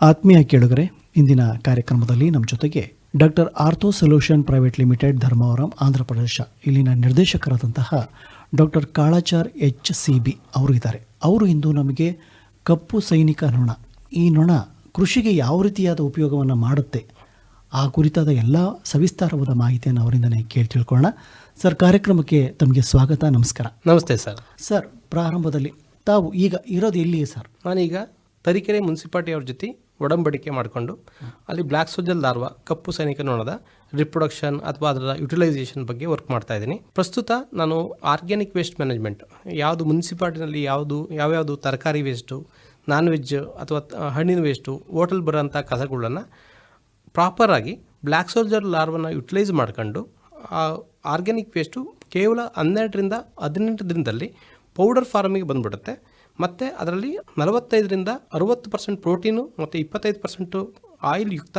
ಆತ್ಮೀಯ ಕೇಳುಗರೆ ಇಂದಿನ ಕಾರ್ಯಕ್ರಮದಲ್ಲಿ ನಮ್ಮ ಜೊತೆಗೆ doctor ortho solution private limited Dharmavaram Andhra Pradesh. ಇಲ್ಲಿನ ನಿರ್ದೇಶಕರಾದಂತಹ doctor Kalachar H C B ಅವರು ಇದ್ದಾರೆ. ಅವರು ಇಂದು ನಮಗೆ ಕಪ್ಪು ಸೈನಿಕ ನೊಣ. ಈ ನೊಣ ಕೃಷಿಗೆ ಯಾವ ರೀತಿಯಾದ ಉಪಯೋಗವನ್ನು ಮಾಡುತ್ತೆ? ಆ ಕುರಿತಾದ ಎಲ್ಲ ಸವಿಸ್ತಾರವಾದ ಮಾಹಿತಿಯನ್ನು ಅವರಿಂದನೇ ಕೇಳಿ ತಿಳ್ಕೊಳ್ಳೋಣ. ಸರ್ ಕಾರ್ಯಕ್ರಮಕ್ಕೆ ತಮಗೆ ಸ್ವಾಗತ ನಮಸ್ಕಾರ. ನಮಸ್ತೆ ಸರ್. ಸರ್ ಪ್ರಾರಂಭದಲ್ಲಿ ತಾವು ಈಗ ಇರೋದು ಎಲ್ಲಿ ಸರ್? ನಾನೀಗ ತರೀಕೆರೆ ಮುನ್ಸಿಪಾಲ್ಟಿ ಅವ್ರ ಜೊತೆ ಒಡಂಬಡಿಕೆ ಮಾಡಿಕೊಂಡು ಅಲ್ಲಿ ಬ್ಲ್ಯಾಕ್ ಸೋಜಲ್ ಲಾರ್ವಾ ಕಪ್ಪು ಸೈನಿಕ ನೋಡದ ರಿಪ್ರೊಡಕ್ಷನ್ ಅಥವಾ ಅದರ ಯುಟಿಲೈಸೇಷನ್ ಬಗ್ಗೆ ವರ್ಕ್ ಮಾಡ್ತಾ ಇದ್ದೀನಿ. ಪ್ರಸ್ತುತ ನಾನು ಆರ್ಗ್ಯಾನಿಕ್ ವೇಸ್ಟ್ ಮ್ಯಾನೇಜ್ಮೆಂಟ್ ಯಾವುದು ಮುನ್ಸಿಪಾಲ್ಟಿನಲ್ಲಿ ಯಾವುದು, ಯಾವ್ಯಾವುದು ತರಕಾರಿ ವೇಸ್ಟು ನಾನ್ ವೆಜ್ ಅಥವಾ ಹಣ್ಣಿನ ವೇಸ್ಟು ಹೋಟೆಲ್ ಬರೋಂಥ ಕಸಗಳನ್ನು ಪ್ರಾಪರಾಗಿ ಬ್ಲ್ಯಾಕ್ ಸೋಲ್ಜರ್ ಲಾರ್ವನ್ನ ಯುಟಿಲೈಸ್ ಮಾಡ್ಕೊಂಡು, ಆ ಆರ್ಗ್ಯಾನಿಕ್ ವೇಸ್ಟು ಕೇವಲ ಹನ್ನೆರಡರಿಂದ ಹದಿನೆಂಟು ದಿನದಲ್ಲಿ ಪೌಡರ್ ಫಾರ್ಮಿಗೆ ಬಂದ್ಬಿಡುತ್ತೆ. ಮತ್ತು ಅದರಲ್ಲಿ ನಲವತ್ತೈದರಿಂದ ಅರುವತ್ತು ಪರ್ಸೆಂಟ್ ಪ್ರೋಟೀನು ಮತ್ತು ಇಪ್ಪತ್ತೈದು ಪರ್ಸೆಂಟು ಆಯಿಲ್ ಯುಕ್ತ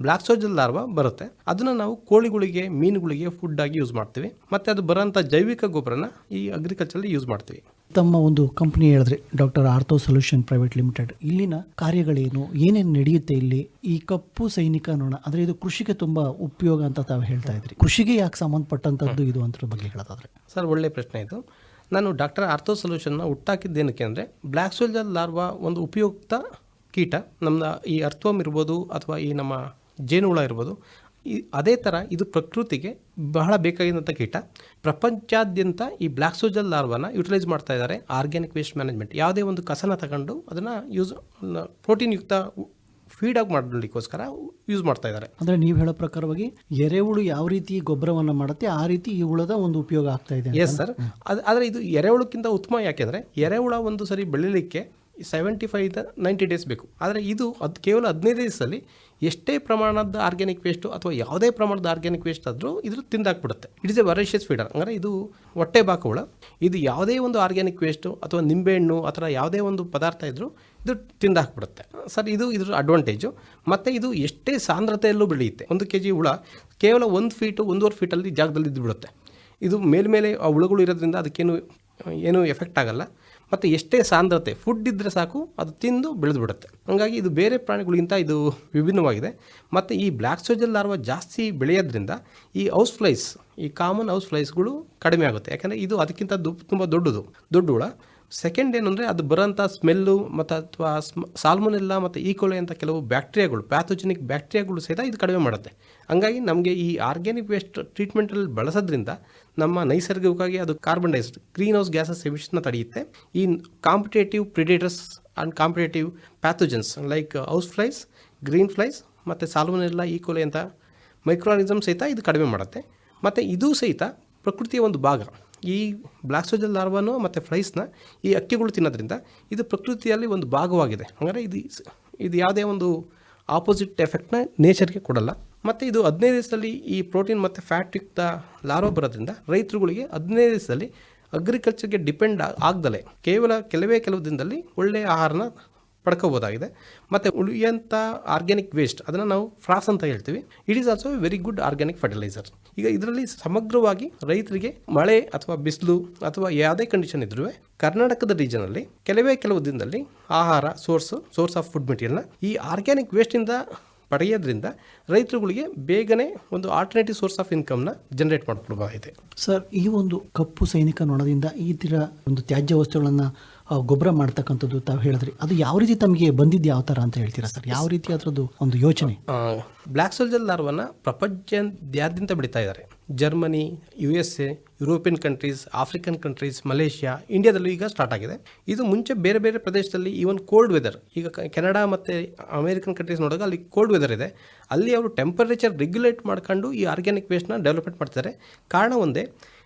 ಬ್ಲ್ಯಾಕ್ ಸೋಜಲ್ ಲಾರ್ವಾ ಬರುತ್ತೆ. ಅದನ್ನು ನಾವು ಕೋಳಿಗಳಿಗೆ ಮೀನುಗಳಿಗೆ ಫುಡ್ ಆಗಿ ಯೂಸ್ ಮಾಡ್ತೀವಿ. ಮತ್ತು ಅದು ಬರೋಂಥ ಜೈವಿಕ ಗೊಬ್ಬರನ ಈ ಅಗ್ರಿಕಲ್ಚರಲ್ಲಿ ಯೂಸ್ ಮಾಡ್ತೀವಿ. ತಮ್ಮ ಒಂದು ಕಂಪನಿ ಹೇಳಿದ್ರೆ doctor ortho solution private limited. ಇಲ್ಲಿನ ಕಾರ್ಯಗಳೇನು? ಏನೇನು ನಡೆಯುತ್ತೆ ಇಲ್ಲಿ? ಈ ಕಪ್ಪು ಸೈನಿಕ ನೋಣ ಅಂದ್ರೆ ಇದು ಕೃಷಿಗೆ ತುಂಬಾ ಉಪಯೋಗ ಅಂತ ತಾವು ಹೇಳ್ತಾ ಇದ್ರಿ. ಕೃಷಿಗೆ ಯಾಕೆ ಸಂಬಂಧಪಟ್ಟಂತದ್ದು ಇದು ಅಂತ ಬಗ್ಗೆ ಹೇಳೋದಾದ್ರೆ. ಸರ್ ಒಳ್ಳೆ ಪ್ರಶ್ನೆ ಇದು. ನಾನು ಡಾಕ್ಟರ್ ಆರ್ಥೋ ಸೊಲ್ಯೂಷನ್ನ ಹುಟ್ಟಾಕಿದ್ದೇನಕ್ಕೆ ಅಂದರೆ ಬ್ಲ್ಯಾಕ್ ಸೋಲ್ಜರ್ ಲಾರ್ವಾ ಒಂದು ಉಪಯುಕ್ತ ಕೀಟ. ನಮ್ಮ ಈ ಅರ್ಥೋಮ್ ಇರ್ಬೋದು ಅಥವಾ ಈ ನಮ್ಮ ಜೇನುಹುಳ ಇರ್ಬೋದು. ಈ ಅದೇ ಥರ ಇದು ಪ್ರಕೃತಿಗೆ ಬಹಳ ಬೇಕಾಗಿದ್ದಂಥ ಕೀಟ. ಪ್ರಪಂಚಾದ್ಯಂತ ಈ ಬ್ಲ್ಯಾಕ್ ಸೋಜಲ್ ಲಾರ್ವನ ಯುಟಿಲೈಸ್ ಮಾಡ್ತಾ ಇದ್ದಾರೆ. Organic waste management. ಯಾವುದೇ ಒಂದು ಕಸನ ತಗೊಂಡು ಅದನ್ನು ಯೂಸ್ ಪ್ರೋಟೀನ್ ಯುಕ್ತ ಫೀಡಾಗಿ ಮಾಡಲಿಕ್ಕೋಸ್ಕರ ಯೂಸ್ ಮಾಡ್ತಾ ಇದ್ದಾರೆ. ಅಂದ್ರೆ ನೀವು ಹೇಳೋ ಪ್ರಕಾರವಾಗಿ ಎರೆಹುಳು ಯಾವ ರೀತಿ ಗೊಬ್ಬರವನ್ನ ಮಾಡುತ್ತೆ ಆ ರೀತಿ ಈ ಹುಳದ ಒಂದು ಉಪಯೋಗ ಆಗ್ತಾ ಇದೆ ಎಸ್ ಸರ್ ಅದು ಆದರೆ ಇದು ಎರೆಹುಳಕ್ಕಿಂತ ಉತ್ತಮ ಯಾಕೆಂದರೆ ಎರೆಹುಳ ಒಂದು ಸರಿ ಬೆಳಿಲಿಕ್ಕೆ ಸೆವೆಂಟಿ ಫೈವ್ ನೈಂಟಿ ಡೇಸ್ ಬೇಕು. ಆದರೆ ಇದು ಅದು ಕೇವಲ ಹದಿನೈದು ದಿವಸದಲ್ಲಿ ಎಷ್ಟೇ ಪ್ರಮಾಣದ ಆರ್ಗ್ಯಾನಿಕ್ ವೇಸ್ಟು ಅಥವಾ ಯಾವುದೇ ಪ್ರಮಾಣದ ಆರ್ಗ್ಯಾನಿಕ್ ವೇಸ್ಟ್ ಆದರೂ ಇದ್ರ ತಿಂದಾಕ್ಬಿಡುತ್ತೆ. It is a voracious feeder ಅಂದರೆ ಇದು ಹೊಟ್ಟೆ ಬಾಕುಳ. ಇದು ಯಾವುದೇ ಒಂದು ಆರ್ಗ್ಯಾನಿಕ್ ವೇಸ್ಟು ಅಥವಾ ನಿಂಬೆಹಣ್ಣು ಅಥವಾ ಯಾವುದೇ ಒಂದು ಪದಾರ್ಥ ಇದ್ದರೂ ಇದು ತಿಂದಾಕ್ಬಿಡುತ್ತೆ. ಸರ್, ಇದು ಇದ್ರ ಅಡ್ವಾಂಟೇಜು ಮತ್ತು ಇದು ಎಷ್ಟೇ ಸಾಂದ್ರತೆಯಲ್ಲೂ ಬೆಳೆಯುತ್ತೆ. ಒಂದು ಕೆ ಜಿ ಹುಳ ಕೇವಲ ಒಂದು ಫೀಟು ಒಂದೂವರೆ ಫೀಟಲ್ಲಿ ಜಾಗದಲ್ಲಿ ಇದ್ದುಬಿಡುತ್ತೆ ಇದು ಮೇಲ್ಮೇಲೆ ಆ ಹುಳುಗಳು ಇರೋದ್ರಿಂದ ಅದಕ್ಕೇನು, ಏನು ಎಫೆಕ್ಟ್ ಆಗಲ್ಲ. ಮತ್ತು ಎಷ್ಟೇ ಸಾಂದ್ರತೆ ಫುಡ್ ಇದ್ದರೆ ಸಾಕು, ಅದು ತಿಂದು ಬೆಳೆದು ಬಿಡುತ್ತೆ ಹಾಗಾಗಿ ಇದು ಬೇರೆ ಪ್ರಾಣಿಗಳಿಗಿಂತ ಇದು ವಿಭಿನ್ನವಾಗಿದೆ. ಮತ್ತು ಈ ಬ್ಲ್ಯಾಕ್ ಸೋಜಲ್ ಲಾರ್ವಾ ಜಾಸ್ತಿ ಬೆಳೆಯೋದ್ರಿಂದ ಈ ಹೌಸ್ ಫ್ಲೈಸ್ ಈ ಕಾಮನ್ ಹೌಸ್ ಫ್ಲೈಸ್ಗಳು ಕಡಿಮೆ ಆಗುತ್ತೆ. ಯಾಕಂದರೆ ಇದು ಅದಕ್ಕಿಂತ ತುಂಬ ದೊಡ್ಡದು, ದೊಡ್ಡ ಹುಳ. ಸೆಕೆಂಡ್ ಏನಂದರೆ ಅದು ಬರೋಂಥ ಸ್ಮೆಲ್ಲು ಮತ್ತು ಅಥವಾ ಸಾಲ್ಮೊನೆಲ್ಲ ಮತ್ತು ಈಕೋಲೆ ಅಂತ ಕೆಲವು ಬ್ಯಾಕ್ಟೀರಿಯಾಗಳು ಪ್ಯಾಥೋಜೆನಿಕ್ ಬ್ಯಾಕ್ಟೀರಿಯಾಗಳು ಸಹಿತ ಇದು ಕಡಿಮೆ ಮಾಡುತ್ತೆ. ಹಂಗಾಗಿ ನಮಗೆ ಈ ಆರ್ಗ್ಯಾನಿಕ್ ವೇಸ್ಟ್ ಟ್ರೀಟ್ಮೆಂಟಲ್ಲಿ ಬಳಸೋದ್ರಿಂದ ನಮ್ಮ ನೈಸರ್ಗಿಕವಾಗಿ ಅದು carbon dioxide green house gases ಎಮಿಷನ್ನ ತಡೆಯುತ್ತೆ. ಈ competitive predators and competitive pathogens like house flies green flies ಮತ್ತು ಸಾಲ್ಮೊನೆಲ್ಲ ಈಕೋಲೆ ಅಂತ ಮೈಕ್ರೋನಿಸಮ್ ಸಹಿತ ಇದು ಕಡಿಮೆ ಮಾಡುತ್ತೆ. ಮತ್ತು ಇದು ಸಹಿತ ಪ್ರಕೃತಿಯ ಒಂದು ಭಾಗ. ಈ ಬ್ಲ್ಯಾಕ್ ಸೋಜಲ್ ಲಾರ್ವಾನು ಮತ್ತು ಫ್ಲೈಸ್ನ ಈ ಅಕ್ಕಿಗಳು ತಿನ್ನೋದ್ರಿಂದ ಇದು ಪ್ರಕೃತಿಯಲ್ಲಿ ಒಂದು ಭಾಗವಾಗಿದೆ. ಹಾಗಾದರೆ ಇದು ಇದು ಯಾವುದೇ ಒಂದು ಆಪೋಸಿಟ್ ಎಫೆಕ್ಟ್ನ ನೇಚರ್ಗೆ ಕೊಡಲ್ಲ. ಮತ್ತು ಇದು ಹದಿನೈದು ದಿವಸದಲ್ಲಿ ಈ ಪ್ರೋಟೀನ್ ಮತ್ತು ಫ್ಯಾಟ್ ಯುಕ್ತ ಲಾರ್ವಾ ಬರೋದ್ರಿಂದ ರೈತರುಗಳಿಗೆ ಹದಿನೈದು ದಿವಸದಲ್ಲಿ ಅಗ್ರಿಕಲ್ಚರ್ಗೆ ಡಿಪೆಂಡ್ ಆಗ್ದಲೆ. ಕೇವಲ ಕೆಲವೇ ಕೆಲವು ದಿನದಲ್ಲಿ ಒಳ್ಳೆಯ ಆಹಾರನ ಪಡ್ಕೋಬೋದಾಗಿದೆ. ಮತ್ತು ಉಳಿಯಂಥ ಆರ್ಗ್ಯಾನಿಕ್ ವೇಸ್ಟ್ ಅದನ್ನು ನಾವು ಫ್ರಾಸ್ ಅಂತ ಹೇಳ್ತೀವಿ. It is also very good organic fertiliser ಈಗ ಇದರಲ್ಲಿ ಸಮಗ್ರವಾಗಿ ರೈತರಿಗೆ ಮಳೆ ಅಥವಾ ಬಿಸಿಲು ಅಥವಾ ಯಾವುದೇ ಕಂಡೀಷನ್ ಇದ್ರೂ ಕರ್ನಾಟಕದ ರೀಜನಲ್ಲಿ ಕೆಲವೇ ಕೆಲವು ದಿನದಲ್ಲಿ ಆಹಾರ ಸೋರ್ಸ್ ಸೋರ್ಸ್ ಆಫ್ ಫುಡ್ ಮೆಟೀರಿಯಲ್ನ ಈ ಆರ್ಗ್ಯಾನಿಕ್ ವೇಸ್ಟಿಂದ ಪಡೆಯೋದ್ರಿಂದ ರೈತರುಗಳಿಗೆ ಬೇಗನೆ ಒಂದು ಆಲ್ಟರ್ನೇಟಿವ್ ಸೋರ್ಸ್ ಆಫ್ ಇನ್ಕಮ್ನ ಜನರೇಟ್ ಮಾಡಿಕೊಡಬಹುದಾಗಿದೆ ಸರ್, ಈ ಒಂದು ಕಪ್ಪು ಸೈನಿಕ ನೊಣದಿಂದ ಈ ತರ ಒಂದು ತ್ಯಾಜ್ಯ ವಸ್ತುಗಳನ್ನ ಗೊಬ್ಬರ ಮಾಡ್ತಕ್ಕಂಥದ್ದು ತಾವು ಹೇಳಿದ್ರಿ. ಅದು ಯಾವ ರೀತಿ ತಮಗೆ ಬಂದಿದ್ದು ಯಾವ ಥರ ಅಂತ ಹೇಳ್ತೀರಾ ಸರ್? ಯಾವ ರೀತಿ ಅದರದ್ದು ಒಂದು ಯೋಚನೆ? ಬ್ಲ್ಯಾಕ್ ಸೋಲ್ಜರ್ ಲಾರ್ವನ್ನ ಪ್ರಪಂಚದಾದ್ಯಂತ ಬಿಡ್ತಾ ಇದ್ದಾರೆ. Germany U S A European countries African countries Malaysia ಇಂಡಿಯಾದಲ್ಲೂ ಈಗ ಸ್ಟಾರ್ಟ್ ಆಗಿದೆ. ಇದು ಮುಂಚೆ ಬೇರೆ ಬೇರೆ ಪ್ರದೇಶದಲ್ಲಿ ಈವನ್ ಕೋಲ್ಡ್ ವೆದರ್ ಈಗ ಕೆನಡಾ ಮತ್ತು ಅಮೇರಿಕನ್ ಕಂಟ್ರೀಸ್ ನೋಡಿದಾಗ ಅಲ್ಲಿ ಕೋಲ್ಡ್ ವೆದರ್ ಇದೆ. ಅಲ್ಲಿ ಅವರು ಟೆಂಪರೇಚರ್ ರೆಗ್ಯುಲೇಟ್ ಮಾಡ್ಕೊಂಡು ಈ ಆರ್ಗ್ಯಾನಿಕ್ ವೇಸ್ಟ್ನ ಡೆವಲಪ್ಮೆಂಟ್ ಮಾಡ್ತಾರೆ ಕಾರಣ ಒಂದೇ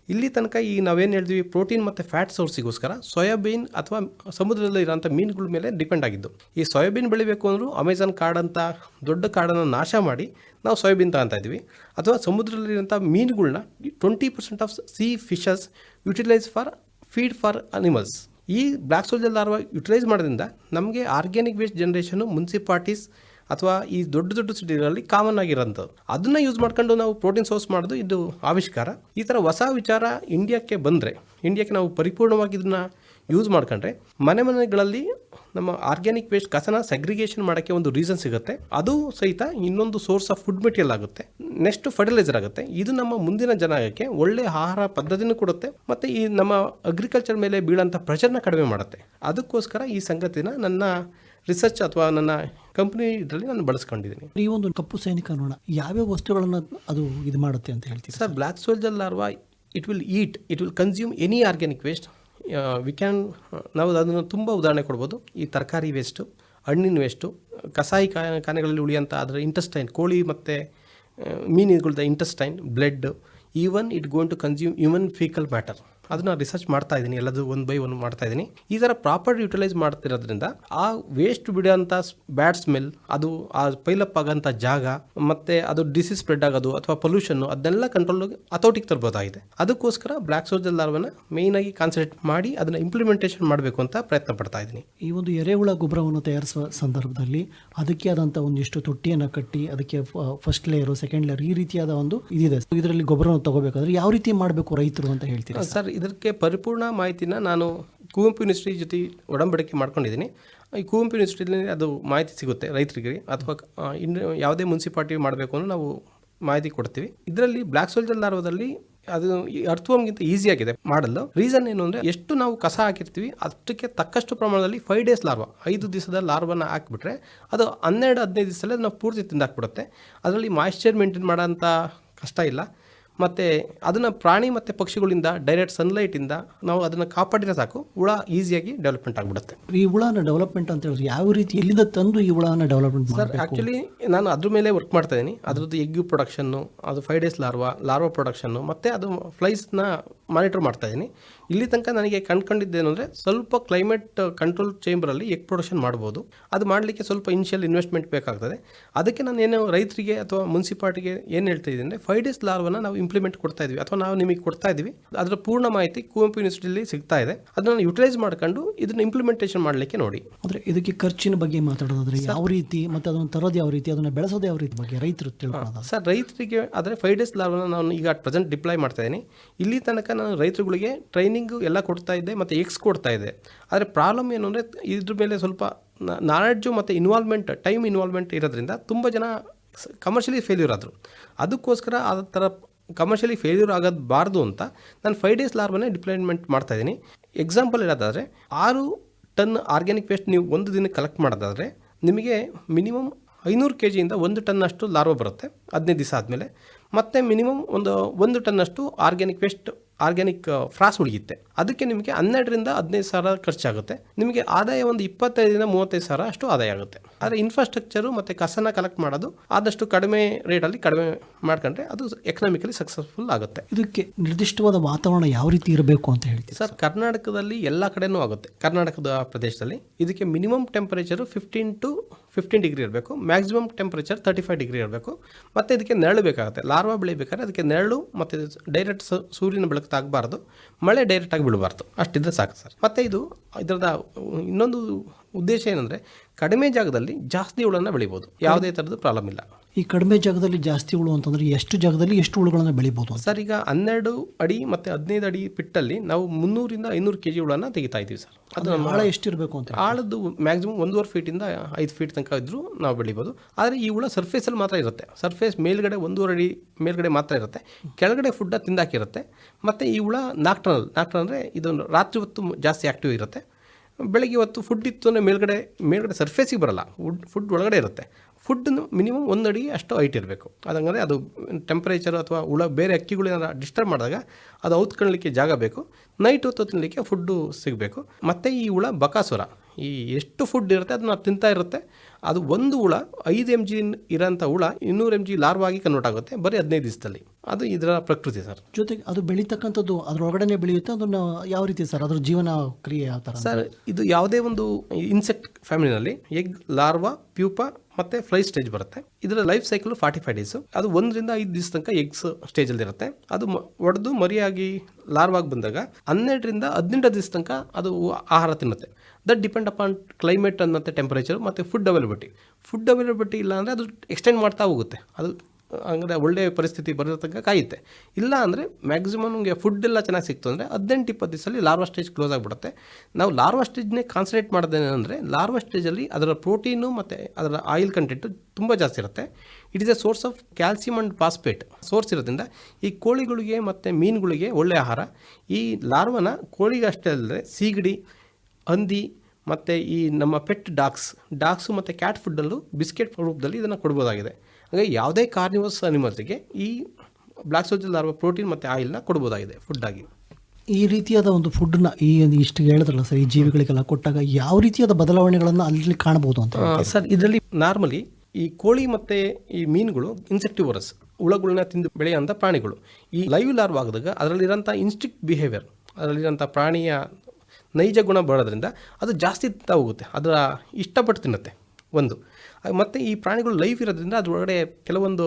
ಇಲ್ಲಿ ತನಕ ಈ ನಾವೇನು ಹೇಳಿದ್ವಿ ಪ್ರೋಟೀನ್ ಮತ್ತು ಫ್ಯಾಟ್ ಸೋರ್ಸಿಗೋಸ್ಕರ ಸೋಯಾಬೀನ್ ಅಥವಾ ಸಮುದ್ರದಲ್ಲಿ ಇರೋಂಥ ಮೀನುಗಳ ಮೇಲೆ ಡಿಪೆಂಡ್ ಆಗಿದ್ದು. ಈ ಸೋಯಾಬೀನ್ ಬೆಳಿಬೇಕು ಅಂದರೂ ಅಮೆಝಾನ್ ಕಾಡಂಥ ದೊಡ್ಡ ಕಾಡನ್ನು ನಾಶ ಮಾಡಿ ನಾವು ಸೋಯಾಬೀನ್ ತಗೊತಾ ಇದ್ವಿ ಅಥವಾ ಸಮುದ್ರದಲ್ಲಿರೋಂಥ ಮೀನುಗಳನ್ನ twenty percent of sea fishes utilise for feed for animals ಈ ಬ್ಲ್ಯಾಕ್ ಸೋಲ್ಜರ್ ಲಾರ್ವಾ ಯುಟಿಲೈಸ್ ಮಾಡೋದ್ರಿಂದ ನಮಗೆ ಆರ್ಗ್ಯಾನಿಕ್ ವೇಸ್ಟ್ ಜನ್ರೇಷನು ಮುನ್ಸಿಪಾಲ್ಟೀಸ್ ಅಥವಾ ಈ ದೊಡ್ಡ ದೊಡ್ಡ ಸಿಟಿಗಳಲ್ಲಿ ಕಾಮನ್ ಆಗಿರೋಂಥದ್ದು. ಅದನ್ನು ಯೂಸ್ ಮಾಡ್ಕೊಂಡು ನಾವು ಪ್ರೋಟೀನ್ ಸೋರ್ಸ್ ಮಾಡೋದು ಇದು ಆವಿಷ್ಕಾರ. ಈ ಥರ ಹೊಸ ವಿಚಾರ ಇಂಡಿಯಾಕ್ಕೆ ಬಂದರೆ ಇಂಡಿಯಾಕ್ಕೆ ನಾವು ಪರಿಪೂರ್ಣವಾಗಿ ಇದನ್ನು ಯೂಸ್ ಮಾಡ್ಕೊಂಡ್ರೆ, ಮನೆ ಮನೆಗಳಲ್ಲಿ ನಮ್ಮ ಆರ್ಗ್ಯಾನಿಕ್ ವೇಸ್ಟ್ ಕಸನ ಸೆಗ್ರಿಗೇಷನ್ ಮಾಡೋಕ್ಕೆ ಒಂದು ರೀಸನ್ ಸಿಗುತ್ತೆ. ಅದು ಸಹಿತ ಇನ್ನೊಂದು ಸೋರ್ಸ್ ಆಫ್ ಫುಡ್ ಮೆಟೀರಿಯಲ್ ಆಗುತ್ತೆ. ನೆಕ್ಸ್ಟ್ ಫರ್ಟಿಲೈಸರ್ ಆಗುತ್ತೆ. ಇದು ನಮ್ಮ ಮುಂದಿನ ಜನಾಂಗಕ್ಕೆ ಒಳ್ಳೆ ಆಹಾರ ಪದ್ಧತಿನೂ ಕೊಡುತ್ತೆ. ಮತ್ತು ಈ ನಮ್ಮ ಅಗ್ರಿಕಲ್ಚರ್ ಮೇಲೆ ಬೀಳೋಂಥ ಪ್ರೆಷರ್ನ ಕಡಿಮೆ ಮಾಡುತ್ತೆ. ಅದಕ್ಕೋಸ್ಕರ ಈ ಸಂಗತಿನ ನನ್ನ ರಿಸರ್ಚ್ ಅಥವಾ ನನ್ನ ಕಂಪ್ನಿ ಇದರಲ್ಲಿ ನಾನು ಬಳಸ್ಕೊಂಡಿದ್ದೀನಿ. ಈ ಒಂದು ಕಪ್ಪು ಸೈನಿಕ ನೋಡ ಯಾವ್ಯಾವ ವಸ್ತುಗಳನ್ನು ಅದು ಇದು ಮಾಡುತ್ತೆ ಅಂತ ಹೇಳ್ತೀವಿ sir black soldier larva it will eat it will consume any organic waste we can ನಾವು ಅದನ್ನು ತುಂಬ ಉದಾಹರಣೆ ಕೊಡ್ಬೋದು. ಈ ತರಕಾರಿ ವೇಸ್ಟು ಹಣ್ಣಿನ ವೇಸ್ಟು ಕಸಾಯಿ ಕಾನೆಗಳಲ್ಲಿ ಖಾನೆಗಳಲ್ಲಿ ಉಳಿಯೋಂಥ ಅದರ ಇಂಟೆಸ್ಟೈನ್ ಕೋಳಿ ಮತ್ತು ಮೀನುಗಳದ intestine blood even it going to consume human faecal matter ಅದನ್ನ ರಿಸರ್ಚ್ ಮಾಡ್ತಾ ಇದ್ದೀನಿ ಎಲ್ಲದು ಒನ್ ಬೈ ಒನ್ ಮಾಡ್ತಾ ಇದ್ದೀನಿ. ಈ ಥರ ಪ್ರಾಪರ್ ಯುಟಿಲೈಸ್ ಮಾಡ್ತಿರೋದ್ರಿಂದ ಆ ವೇಸ್ಟ್ ಬಿಡೋಂಥ ಬ್ಯಾಡ್ ಸ್ಮೆಲ್ ಅದು ಆ ಪೈಲಪ್ ಆಗೋಂಥ ಜಾಗ ಮತ್ತು ಅದು ಡಿಸೀಸ್ ಸ್ಪ್ರೆಡ್ ಆಗೋದು ಅಥವಾ ಪೊಲ್ಯೂಷನ್ ಅದನ್ನೆಲ್ಲ ಕಂಟ್ರೋಲ್ ಅಥೋಟಿಗೆ ತರ್ಬೋದಾಗಿದೆ. ಅದಕ್ಕೋಸ್ಕರ ಬ್ಲ್ಯಾಕ್ ಸೋಜಲ್ ಲಾರ್ವನ ಮೇಯ್ನ್ ಆಗಿ ಕಾನ್ಸಂಟ್ರೇಟ್ ಮಾಡಿ ಅದನ್ನ ಇಂಪ್ಲಿಮೆಂಟೇಷನ್ ಮಾಡಬೇಕು ಅಂತ ಪ್ರಯತ್ನ ಪಡ್ತಾ ಇದ್ದೀನಿ. ಈ ಒಂದು ಎರೆಹುಳ ಗೊಬ್ಬರವನ್ನು ತಯಾರಿಸುವ ಸಂದರ್ಭದಲ್ಲಿ ಅದಕ್ಕೆ ಆದಂಥ ಒಂದಿಷ್ಟು ತೊಟ್ಟಿಯನ್ನು ಕಟ್ಟಿ ಅದಕ್ಕೆ ಫಸ್ಟ್ ಲೇಯರು ಸೆಕೆಂಡ್ ಲೇಯರ್ ಈ ರೀತಿಯಾದ ಒಂದು ಇದಿದೆ. ಇದರಲ್ಲಿ ಗೊಬ್ಬರವನ್ನು ತಗೋಬೇಕಾದ್ರೆ ಯಾವ ರೀತಿ ಮಾಡಬೇಕು ರೈತರು ಅಂತ ಹೇಳ್ತೀರಾ ಸರ್ ಇದಕ್ಕೆ ಪರಿಪೂರ್ಣ ಮಾಹಿತಿನ ನಾನು ಕುವೆಂಪು ಯೂನಿವರ್ಸಿಟಿ ಜೊತೆ ಒಡಂಬಡಿಕೆ ಮಾಡ್ಕೊಂಡಿದ್ದೀನಿ. ಈ ಕುವೆಂಪು ಯೂನಿವರ್ಸಿಟಿಲಿ ಅದು ಮಾಹಿತಿ ಸಿಗುತ್ತೆ ರೈತರಿಗೆ. ಅಥವಾ ಇನ್ನು ಯಾವುದೇ ಮುನ್ಸಿಪಾಲ್ಟಿ ಮಾಡಬೇಕು ಅಂದ್ರೆ ನಾವು ಮಾಹಿತಿ ಕೊಡ್ತೀವಿ. ಇದರಲ್ಲಿ ಬ್ಲ್ಯಾಕ್ ಸೋಲ್ಜರ್ ಲಾರ್ವದಲ್ಲಿ ಅದು ಅರ್ಥವಂಗಿಂತ ಈಸಿಯಾಗಿದೆ ಮಾಡಲು. ರೀಸನ್ ಏನು ಅಂದರೆ ಎಷ್ಟು ನಾವು ಕಸ ಹಾಕಿರ್ತೀವಿ ಅಷ್ಟಕ್ಕೆ ತಕ್ಕಷ್ಟು ಪ್ರಮಾಣದಲ್ಲಿ ಫೈವ್ ಡೇಸ್ ಲಾರ್ವ. ಐದು ದಿವಸದ ಲಾರ್ವನ್ನ ಹಾಕಿಬಿಟ್ರೆ ಅದು ಹನ್ನೆರಡು ಹದಿನೈದು ದಿವಸದಲ್ಲಿ ನಾವು ಪೂರ್ತಿ ತಿಂದಾಕ್ಬಿಡುತ್ತೆ. ಅದರಲ್ಲಿ ಮಾಯಿಶ್ಚರ್ ಮೇಂಟೈನ್ ಮಾಡೋಂಥ ಕಷ್ಟ ಇಲ್ಲ. ಮತ್ತು ಅದನ್ನು ಪ್ರಾಣಿ ಮತ್ತು ಪಕ್ಷಿಗಳಿಂದ ಡೈರೆಕ್ಟ್ ಸನ್ಲೈಟಿಂದ ನಾವು ಅದನ್ನು ಕಾಪಾಡಿದ್ರೆ ಸಾಕು. ಹುಳ ಈಸಿಯಾಗಿ ಡೆವಲಪ್ಮೆಂಟ್ ಆಗಿಬಿಡುತ್ತೆ. ಈ ಹುಳನ ಡೆವಲಪ್ಮೆಂಟ್ ಅಂತ ಹೇಳಿದ್ರೆ ಯಾವ ರೀತಿ ಎಲ್ಲಿಂದ ತಂದು ಈ ಹುಳನ ಡೆವಲಪ್ಮೆಂಟ್ ಸರ್ ಆ್ಯಕ್ಚುಲಿ ನಾನು ಅದ್ರ ಮೇಲೆ ವರ್ಕ್ ಮಾಡ್ತಾ ಇದ್ದೀನಿ ಅದ್ರದ್ದು ಎಗ್ ಪ್ರೊಡಕ್ಷನ್ನು ಅದು ಫೈವ್ ಡೇಸ್ ಲಾರ್ವಾ ಲಾರ್ವಾ ಪ್ರೊಡಕ್ಷನ್ನು ಮತ್ತು ಅದು ಫ್ಲೈಸ್ನ ಮಾನಿಟರ್ ಮಾಡ್ತಾ ಇದ್ದೀನಿ ಇಲ್ಲಿ ತನಕ ನನಗೆ ಕಂಡುಕೊಂಡಿದ್ದೇನು ಅಂದರೆ ಸ್ವಲ್ಪ ಕ್ಲೈಮೇಟ್ ಕಂಟ್ರೋಲ್ ಚೇಂಬರಲ್ಲಿ ಎಗ್ ಪ್ರೊಡಕ್ಷನ್ ಮಾಡ್ಬೋದು. ಅದು ಮಾಡಲಿಕ್ಕೆ ಸ್ವಲ್ಪ ಇನಿಷಿಯಲ್ ಇನ್ವೆಸ್ಟ್ಮೆಂಟ್ ಬೇಕಾಗ್ತದೆ. ಅದಕ್ಕೆ ನಾನು ಏನು ರೈತರಿಗೆ ಅಥವಾ ಮುನ್ಸಿಪಾಲ್ಟಿಗೆ ಏನು ಹೇಳ್ತಾ ಇದ್ದೀನಿ ಅಂದರೆ ಫೈವ್ ಡೇಸ್ ಲಾರ್ವನ್ನ ನಾವು ಇಂಪ್ಲಿಮೆಂಟ್ ಕೊಡ್ತಾ ಇದ್ದೀವಿ ಅಥವಾ ನಾವು ನಿಮಗೆ ಕೊಡ್ತಾ ಇದ್ದೀವಿ ಅದರ ಪೂರ್ಣ ಮಾಹಿತಿ ಕುವೆಂಪು ಯೂನಿವರ್ಸಿಟಿಯಲ್ಲಿ ಸಿಗ್ತಾ ಇದೆ. ಅದನ್ನು ಯುಟಿಲೈಸ್ ಮಾಡ್ಕೊಂಡು ಇದನ್ನ ಇಂಪ್ಲಿಮೆಂಟೇಷನ್ ಮಾಡಲಿಕ್ಕೆ ನೋಡಿ. ಅಂದರೆ ಇದಕ್ಕೆ ಖರ್ಚಿನ ಬಗ್ಗೆ ಮಾತಾಡೋದಾದ್ರೆ ಯಾವ ರೀತಿ ಮತ್ತು ಅದನ್ನು ತರೋದು ಯಾವ ರೀತಿ ಅದನ್ನು ಬೆಳೆಸೋದು ಯಾವ ರೀತಿ ಬಗ್ಗೆ ರೈತರು ತಿಳ್ಕೊಳ್ಳೋದು? ಸರ್ ರೈತರಿಗೆ ಆದರೆ ಫೈವ್ ಡೇಸ್ ಲಾರ್ವನ್ನು ನಾನು ಈಗ ಪ್ರೆಸೆಂಟ್ ಡಿಪ್ಲೈ ಮಾಡ್ತಾ ಇದ್ದೀನಿ. ಇಲ್ಲಿ ತನಕ ನಾನು ರೈತರುಗಳಿಗೆ ಟ್ರೈನಿಂಗು ಎಲ್ಲ ಕೊಡ್ತಾ ಇದ್ದೆ ಮತ್ತು ಎಕ್ಸ್ ಕೊಡ್ತಾ ಇದ್ದೆ. ಆದರೆ ಪ್ರಾಬ್ಲಮ್ ಏನು ಅಂದರೆ ಇದ್ರ ಮೇಲೆ ಸ್ವಲ್ಪ ನಾಲೆಡ್ಜು ಮತ್ತು ಇನ್ವಾಲ್ವ್ಮೆಂಟ್ ಟೈಮ್ ಇನ್ವಾಲ್ವ್ಮೆಂಟ್ ಇರೋದ್ರಿಂದ ತುಂಬ ಜನ ಕಮರ್ಷಿಯಲಿ ಫೇಲ್ಯೂರ್ ಆದರು. ಅದಕ್ಕೋಸ್ಕರ ಆ ಥರ ಕಮರ್ಷಿಯಲಿ ಫೇಲ್ಯೂರ್ ಆಗೋದು ಅಂತ ನಾನು ಫೈವ್ ಡೇಸ್ ಡಿಪ್ಲಾಯ್ಮೆಂಟ್ ಮಾಡ್ತಾ ಇದ್ದೀನಿ. ಎಕ್ಸಾಂಪಲ್ ಹೇಳೋದಾದರೆ ಆರು ಟನ್ ಆರ್ಗ್ಯಾನಿಕ್ ವೇಸ್ಟ್ ನೀವು ಒಂದು ದಿನ ಕಲೆಕ್ಟ್ ಮಾಡೋದಾದರೆ ನಿಮಗೆ ಮಿನಿಮಮ್ ಐನೂರು ಕೆ ಜಿಯಿಂದ ಒಂದು ಟನ್ನಷ್ಟು ಲಾರ್ವ ಬರುತ್ತೆ ಹದಿನೈದು ದಿವಸ ಆದಮೇಲೆ. ಮತ್ತು ಮಿನಿಮಮ್ ಒಂದು ಒಂದು ಟನ್ನಷ್ಟು ಆರ್ಗ್ಯಾನಿಕ್ ವೇಸ್ಟ್ ಆರ್ಗ್ಯಾನಿಕ್ ಫ್ರಾಸ್ ಉಳಿಯುತ್ತೆ. ಅದಕ್ಕೆ ನಿಮಗೆ ಹನ್ನೆರಡರಿಂದ ಹದಿನೈದು ಸಾವಿರ ಖರ್ಚಾಗುತ್ತೆ. ನಿಮಗೆ ಆದಾಯ ಒಂದು ಇಪ್ಪತ್ತೈದರಿಂದ ಮೂವತ್ತೈದು ಸಾವಿರ ಅಷ್ಟು ಆದಾಯ ಆಗುತ್ತೆ. ಆದರೆ ಇನ್ಫ್ರಾಸ್ಟ್ರಕ್ಚರು ಮತ್ತು ಕಸನ ಕಲೆಕ್ಟ್ ಮಾಡೋದು ಆದಷ್ಟು ಕಡಿಮೆ ರೇಟಲ್ಲಿ ಕಡಿಮೆ ಮಾಡ್ಕೊಂಡ್ರೆ ಅದು ಎಕನಾಮಿಕಲಿ ಸಕ್ಸಸ್ಫುಲ್ ಆಗುತ್ತೆ. ಇದಕ್ಕೆ ನಿರ್ದಿಷ್ಟವಾದ ವಾತಾವರಣ ಯಾವ ರೀತಿ ಇರಬೇಕು ಅಂತ ಹೇಳ್ತೀವಿ ಸರ್ ಕರ್ನಾಟಕದಲ್ಲಿ ಎಲ್ಲ ಕಡೆನೂ ಆಗುತ್ತೆ. ಕರ್ನಾಟಕದ ಪ್ರದೇಶದಲ್ಲಿ ಇದಕ್ಕೆ minimum temperature fifteen to fifteen degree ಇರಬೇಕು. Maximum temperature thirty five degree ಇರಬೇಕು. ಮತ್ತು ಇದಕ್ಕೆ ನೆರಳು ಬೇಕಾಗುತ್ತೆ. ಲಾರ್ವಾ ಬೆಳಿಬೇಕಾದ್ರೆ ಅದಕ್ಕೆ ನೆರಳು ಮತ್ತು ಡೈರೆಕ್ಟ್ ಸೂರ್ಯನ ಬೆಳಕು ತಾಗಬಾರ್ದು ಮಳೆ ಡೈರೆಕ್ಟಾಗಿ ಬೀಳಬಾರ್ದು. ಅಷ್ಟಿದ್ರೆ ಸಾಕು ಸರ್. ಮತ್ತು ಇದು ಇದರದ ಇನ್ನೊಂದು ಉದ್ದೇಶ ಏನಂದರೆ ಕಡಿಮೆ ಜಾಗದಲ್ಲಿ ಜಾಸ್ತಿ ಹುಳನ್ನು ಬೆಳಿಬೋದು. ಯಾವುದೇ ಥರದ್ದು ಪ್ರಾಬ್ಲಮ್ ಇಲ್ಲ. ಈ ಕಡಿಮೆ ಜಾಗದಲ್ಲಿ ಜಾಸ್ತಿ ಹುಳು ಅಂತಂದ್ರೆ ಎಷ್ಟು ಜಾಗದಲ್ಲಿ ಎಷ್ಟು ಹುಳುಗಳನ್ನು ಬೆಳಿಬೋದು ಸರ್ ಈಗ ಹನ್ನೆರಡು ಅಡಿ ಮತ್ತು ಹದಿನೈದು ಅಡಿ ಪಿಟ್ಟಲ್ಲಿ ನಾವು ಮುನ್ನೂರಿಂದ ಐನೂರು ಕೆ ಜಿ ಹುಳನ ತೆಗಿತಾ ಇದ್ದೀವಿ ಸರ್. ಅದು ಆಳ ಎಷ್ಟಿರಬೇಕು ಅಂತ ಆಳದ್ದು ಮ್ಯಾಕ್ಸಿಮಮ್ ಒಂದೂವರೆ ಫೀಟಿಂದ ಐದು ಫೀಟ್ ತನಕ ಇದ್ದರೂ ನಾವು ಬೆಳಿಬೋದು. ಆದರೆ ಈ ಹುಳ ಸರ್ಫೇಸಲ್ಲಿ ಮಾತ್ರ ಇರುತ್ತೆ. ಸರ್ಫೇಸ್ ಮೇಲ್ಗಡೆ ಒಂದೂವರೆ ಅಡಿ ಮೇಲ್ಗಡೆ ಮಾತ್ರ ಇರುತ್ತೆ. ಕೆಳಗಡೆ ಫುಡ್ಡ ತಿಂದಾಕಿರುತ್ತೆ. ಮತ್ತು ಈ ಹುಳ ನಾಕ್ಟರ್ನಲ್ ನಾಕ್ಟರ್ನಲ್ ಅಂದರೆ ಇದೊಂದು ರಾತ್ರಿ ಹೊತ್ತು ಜಾಸ್ತಿ ಆ್ಯಕ್ಟಿವ್ ಇರುತ್ತೆ. ಬೆಳಗ್ಗೆ ಹೊತ್ತು ಫುಡ್ ಇತ್ತು ಅಂದರೆ ಮೇಲ್ಗಡೆ ಮೇಲ್ಗಡೆ ಸರ್ಫೇಸಿಗೆ ಬರಲ್ಲ. ಫುಡ್ ಫುಡ್ ಒಳಗಡೆ ಇರುತ್ತೆ. ಫುಡ್ನು ಮಿನಿಮಮ್ ಒಂದು ಅಡಿ ಅಷ್ಟು ಹೈಟ್ ಇರಬೇಕು. ಅದಂದರೆ ಅದು ಟೆಂಪರೇಚರ್ ಅಥವಾ ಹುಳ, ಬೇರೆ ಅಕ್ಕಿಗಳೇನಾರ ಡಿಸ್ಟರ್ಬ್ ಮಾಡಿದಾಗ ಅದು ಔತ್ಕೊಳ್ಳಲಿಕ್ಕೆ ಜಾಗ ಬೇಕು. ನೈಟ್ ಹೊತ್ತು ತಿನ್ನಲಿಕ್ಕೆ ಫುಡ್ಡು ಸಿಗಬೇಕು. ಮತ್ತು ಈ ಹುಳ ಬಕಾಸುರ. ಈ ಎಷ್ಟು ಫುಡ್ ಇರುತ್ತೆ ಅದನ್ನ ತಿಂತಾ ಇರುತ್ತೆ. ಅದು ಒಂದು ಹುಳ ಐದು ಎಂ ಜಿ ಇರೋಂಥ ಹುಳ ಇನ್ನೂರು ಎಂ ಜಿ ಲಾರ್ವಾಗಿ ಕನ್ವರ್ಟ್ ಆಗುತ್ತೆ ಬರೀ ಹದಿನೈದು ದಿವಸದಲ್ಲಿ. ಅದು ಇದರ ಪ್ರಕೃತಿ ಸರ್. ಜೊತೆಗೆ ಅದು ಬೆಳೀತಕ್ಕಂಥದ್ದು ಅದರೊಳಗಡೆ ಬೆಳೆಯುತ್ತೆ ಅದನ್ನು ಯಾವ ರೀತಿ ಸರ್ ಅದ್ರ ಜೀವನ ಕ್ರಿಯೆ ಯಾವ ಥರ ಸರ್ ಇದು ಯಾವುದೇ ಒಂದು ಇನ್ಸೆಕ್ಟ್ ಫ್ಯಾಮಿಲಿನಲ್ಲಿ ಎಗ್ ಲಾರ್ವಾ ಪ್ಯೂಪ ಮತ್ತೆ ಫ್ಲೈ ಸ್ಟೇಜ್ ಬರುತ್ತೆ. ಇದರ life cycle forty five days ಅದು ಒಂದರಿಂದ ಐದು ದಿವಸ ತನಕ ಎಗ್ಸ್ ಸ್ಟೇಜಲ್ಲಿ ಇರುತ್ತೆ. ಅದು ಒಡೆದು ಮರಿಯಾಗಿ ಲಾರ್ವಾಗಿ ಬಂದಾಗ ಹನ್ನೆರಡರಿಂದ ಹದಿನೆಂಟು ದಿವಸ ತನಕ ಅದು ಆಹಾರ ತಿನ್ನುತ್ತೆ. ದಟ್ ಡಿಪೆಂಡ್ ಅಪಾನ್ ಕ್ಲೈಮೇಟ್ ಮತ್ತು ಟೆಂಪರೇಚರ್ ಮತ್ತು ಫುಡ್ ಅವೈಲಬಿಲಿಟಿ ಫುಡ್ ಅವೈಲಬಿಲಿಟಿ ಇಲ್ಲ ಅಂದರೆ ಅದು ಎಕ್ಸ್ಟೆಂಡ್ ಮಾಡ್ತಾ ಹೋಗುತ್ತೆ. ಅದು ಅಂದರೆ ಒಳ್ಳೆಯ ಪರಿಸ್ಥಿತಿ ಬರೋ ತನಕ ಕಾಯುತ್ತೆ. ಇಲ್ಲ ಅಂದರೆ ಮ್ಯಾಕ್ಸಿಮಮ್ ನಮಗೆ ಫುಡ್ ಎಲ್ಲ ಚೆನ್ನಾಗಿ ಸಿಕ್ತು ಅಂದರೆ ಹದಿನೆಂಟು ಇಪ್ಪತ್ತು ದಿವಸದಲ್ಲಿ ಲಾರ್ವಾ ಸ್ಟೇಜ್ ಕ್ಲೋಸ್ ಆಗಿಬಿಡುತ್ತೆ. ನಾವು ಲಾರ್ವಾ ಸ್ಟೇಜ್ನೇ ಕಾನ್ಸಂಟ್ರೇಟ್ ಮಾಡೋದೇನಂದರೆ ಲಾರ್ವಾ ಸ್ಟೇಜಲ್ಲಿ ಅದರ ಪ್ರೋಟೀನು ಮತ್ತು ಅದರ ಆಯಿಲ್ ಕಂಟೆಂಟು ತುಂಬ ಜಾಸ್ತಿ ಇರುತ್ತೆ. It is a source of calcium and phosphate source ಇರೋದ್ರಿಂದ ಈ ಕೋಳಿಗಳಿಗೆ ಮತ್ತು ಮೀನುಗಳಿಗೆ ಒಳ್ಳೆಯ ಆಹಾರ. ಈ ಲಾರ್ವನ ಕೋಳಿಗೆ ಅಷ್ಟೇ ಅಲ್ಲದೆ ಸೀಗಡಿ, ಹಂದಿ ಮತ್ತು ಈ ನಮ್ಮ ಪೆಟ್ ಡಾಗ್ಸ್ ಡಾಗ್ಸು ಮತ್ತು ಕ್ಯಾಟ್ ಫುಡ್ಡಲ್ಲೂ ಬಿಸ್ಕೆಟ್ ರೂಪದಲ್ಲಿ ಇದನ್ನು ಕೊಡ್ಬೋದಾಗಿದೆ. ಹಾಗಾಗಿ ಯಾವುದೇ ಕಾರ್ನಿವಸ್ ಅನಿಮಲ್ಸ್ಗೆ ಈ ಬ್ಲ್ಯಾಕ್ ಸೋಜಲ್ ಲಾರ್ವ ಪ್ರೋಟೀನ್ ಮತ್ತು ಆಯಿಲ್ನ ಕೊಡ್ಬೋದಾಗಿದೆ ಫುಡ್ಡಾಗಿ ಈ ರೀತಿಯಾದ ಒಂದು ಫುಡ್ನ ಈ ಇಷ್ಟು ಹೇಳಿದ್ರಲ್ಲ ಸರ್ ಈ ಜೀವಿಗಳಿಗೆಲ್ಲ ಕೊಟ್ಟಾಗ ಯಾವ ರೀತಿಯಾದ ಬದಲಾವಣೆಗಳನ್ನು ಅಲ್ಲಿ ಕಾಣಬಹುದು ಅಂತ ಸರ್ ಇದರಲ್ಲಿ ನಾರ್ಮಲಿ ಈ ಕೋಳಿ ಮತ್ತು ಈ ಮೀನುಗಳು ಇನ್ಸೆಕ್ಟಿವರಸ್ ಹುಳಗಳನ್ನ ತಿಂದು ಬೆಳೆಯುವಂಥ ಪ್ರಾಣಿಗಳು. ಈ ಲೈವ್ ಲಾರ್ವ್ ಆಗಿದಾಗ ಅದರಲ್ಲಿರೋಂಥ ಇನ್ಸ್ಟಿಕ್ಟ್ ಬಿಹೇವಿಯರ್ ಅದರಲ್ಲಿರೋಂಥ ಪ್ರಾಣಿಯ ನೈಜ ಗುಣ ಬರೋದ್ರಿಂದ ಅದು ಜಾಸ್ತಿ ತಿಂತಾ ಹೋಗುತ್ತೆ ಅದರ ಇಷ್ಟಪಟ್ಟು ತಿನ್ನುತ್ತೆ. ಒಂದು. ಮತ್ತು ಈ ಪ್ರಾಣಿಗಳು ಲೈಫ್ ಇರೋದ್ರಿಂದ ಅದರೊಳಗಡೆ ಕೆಲವೊಂದು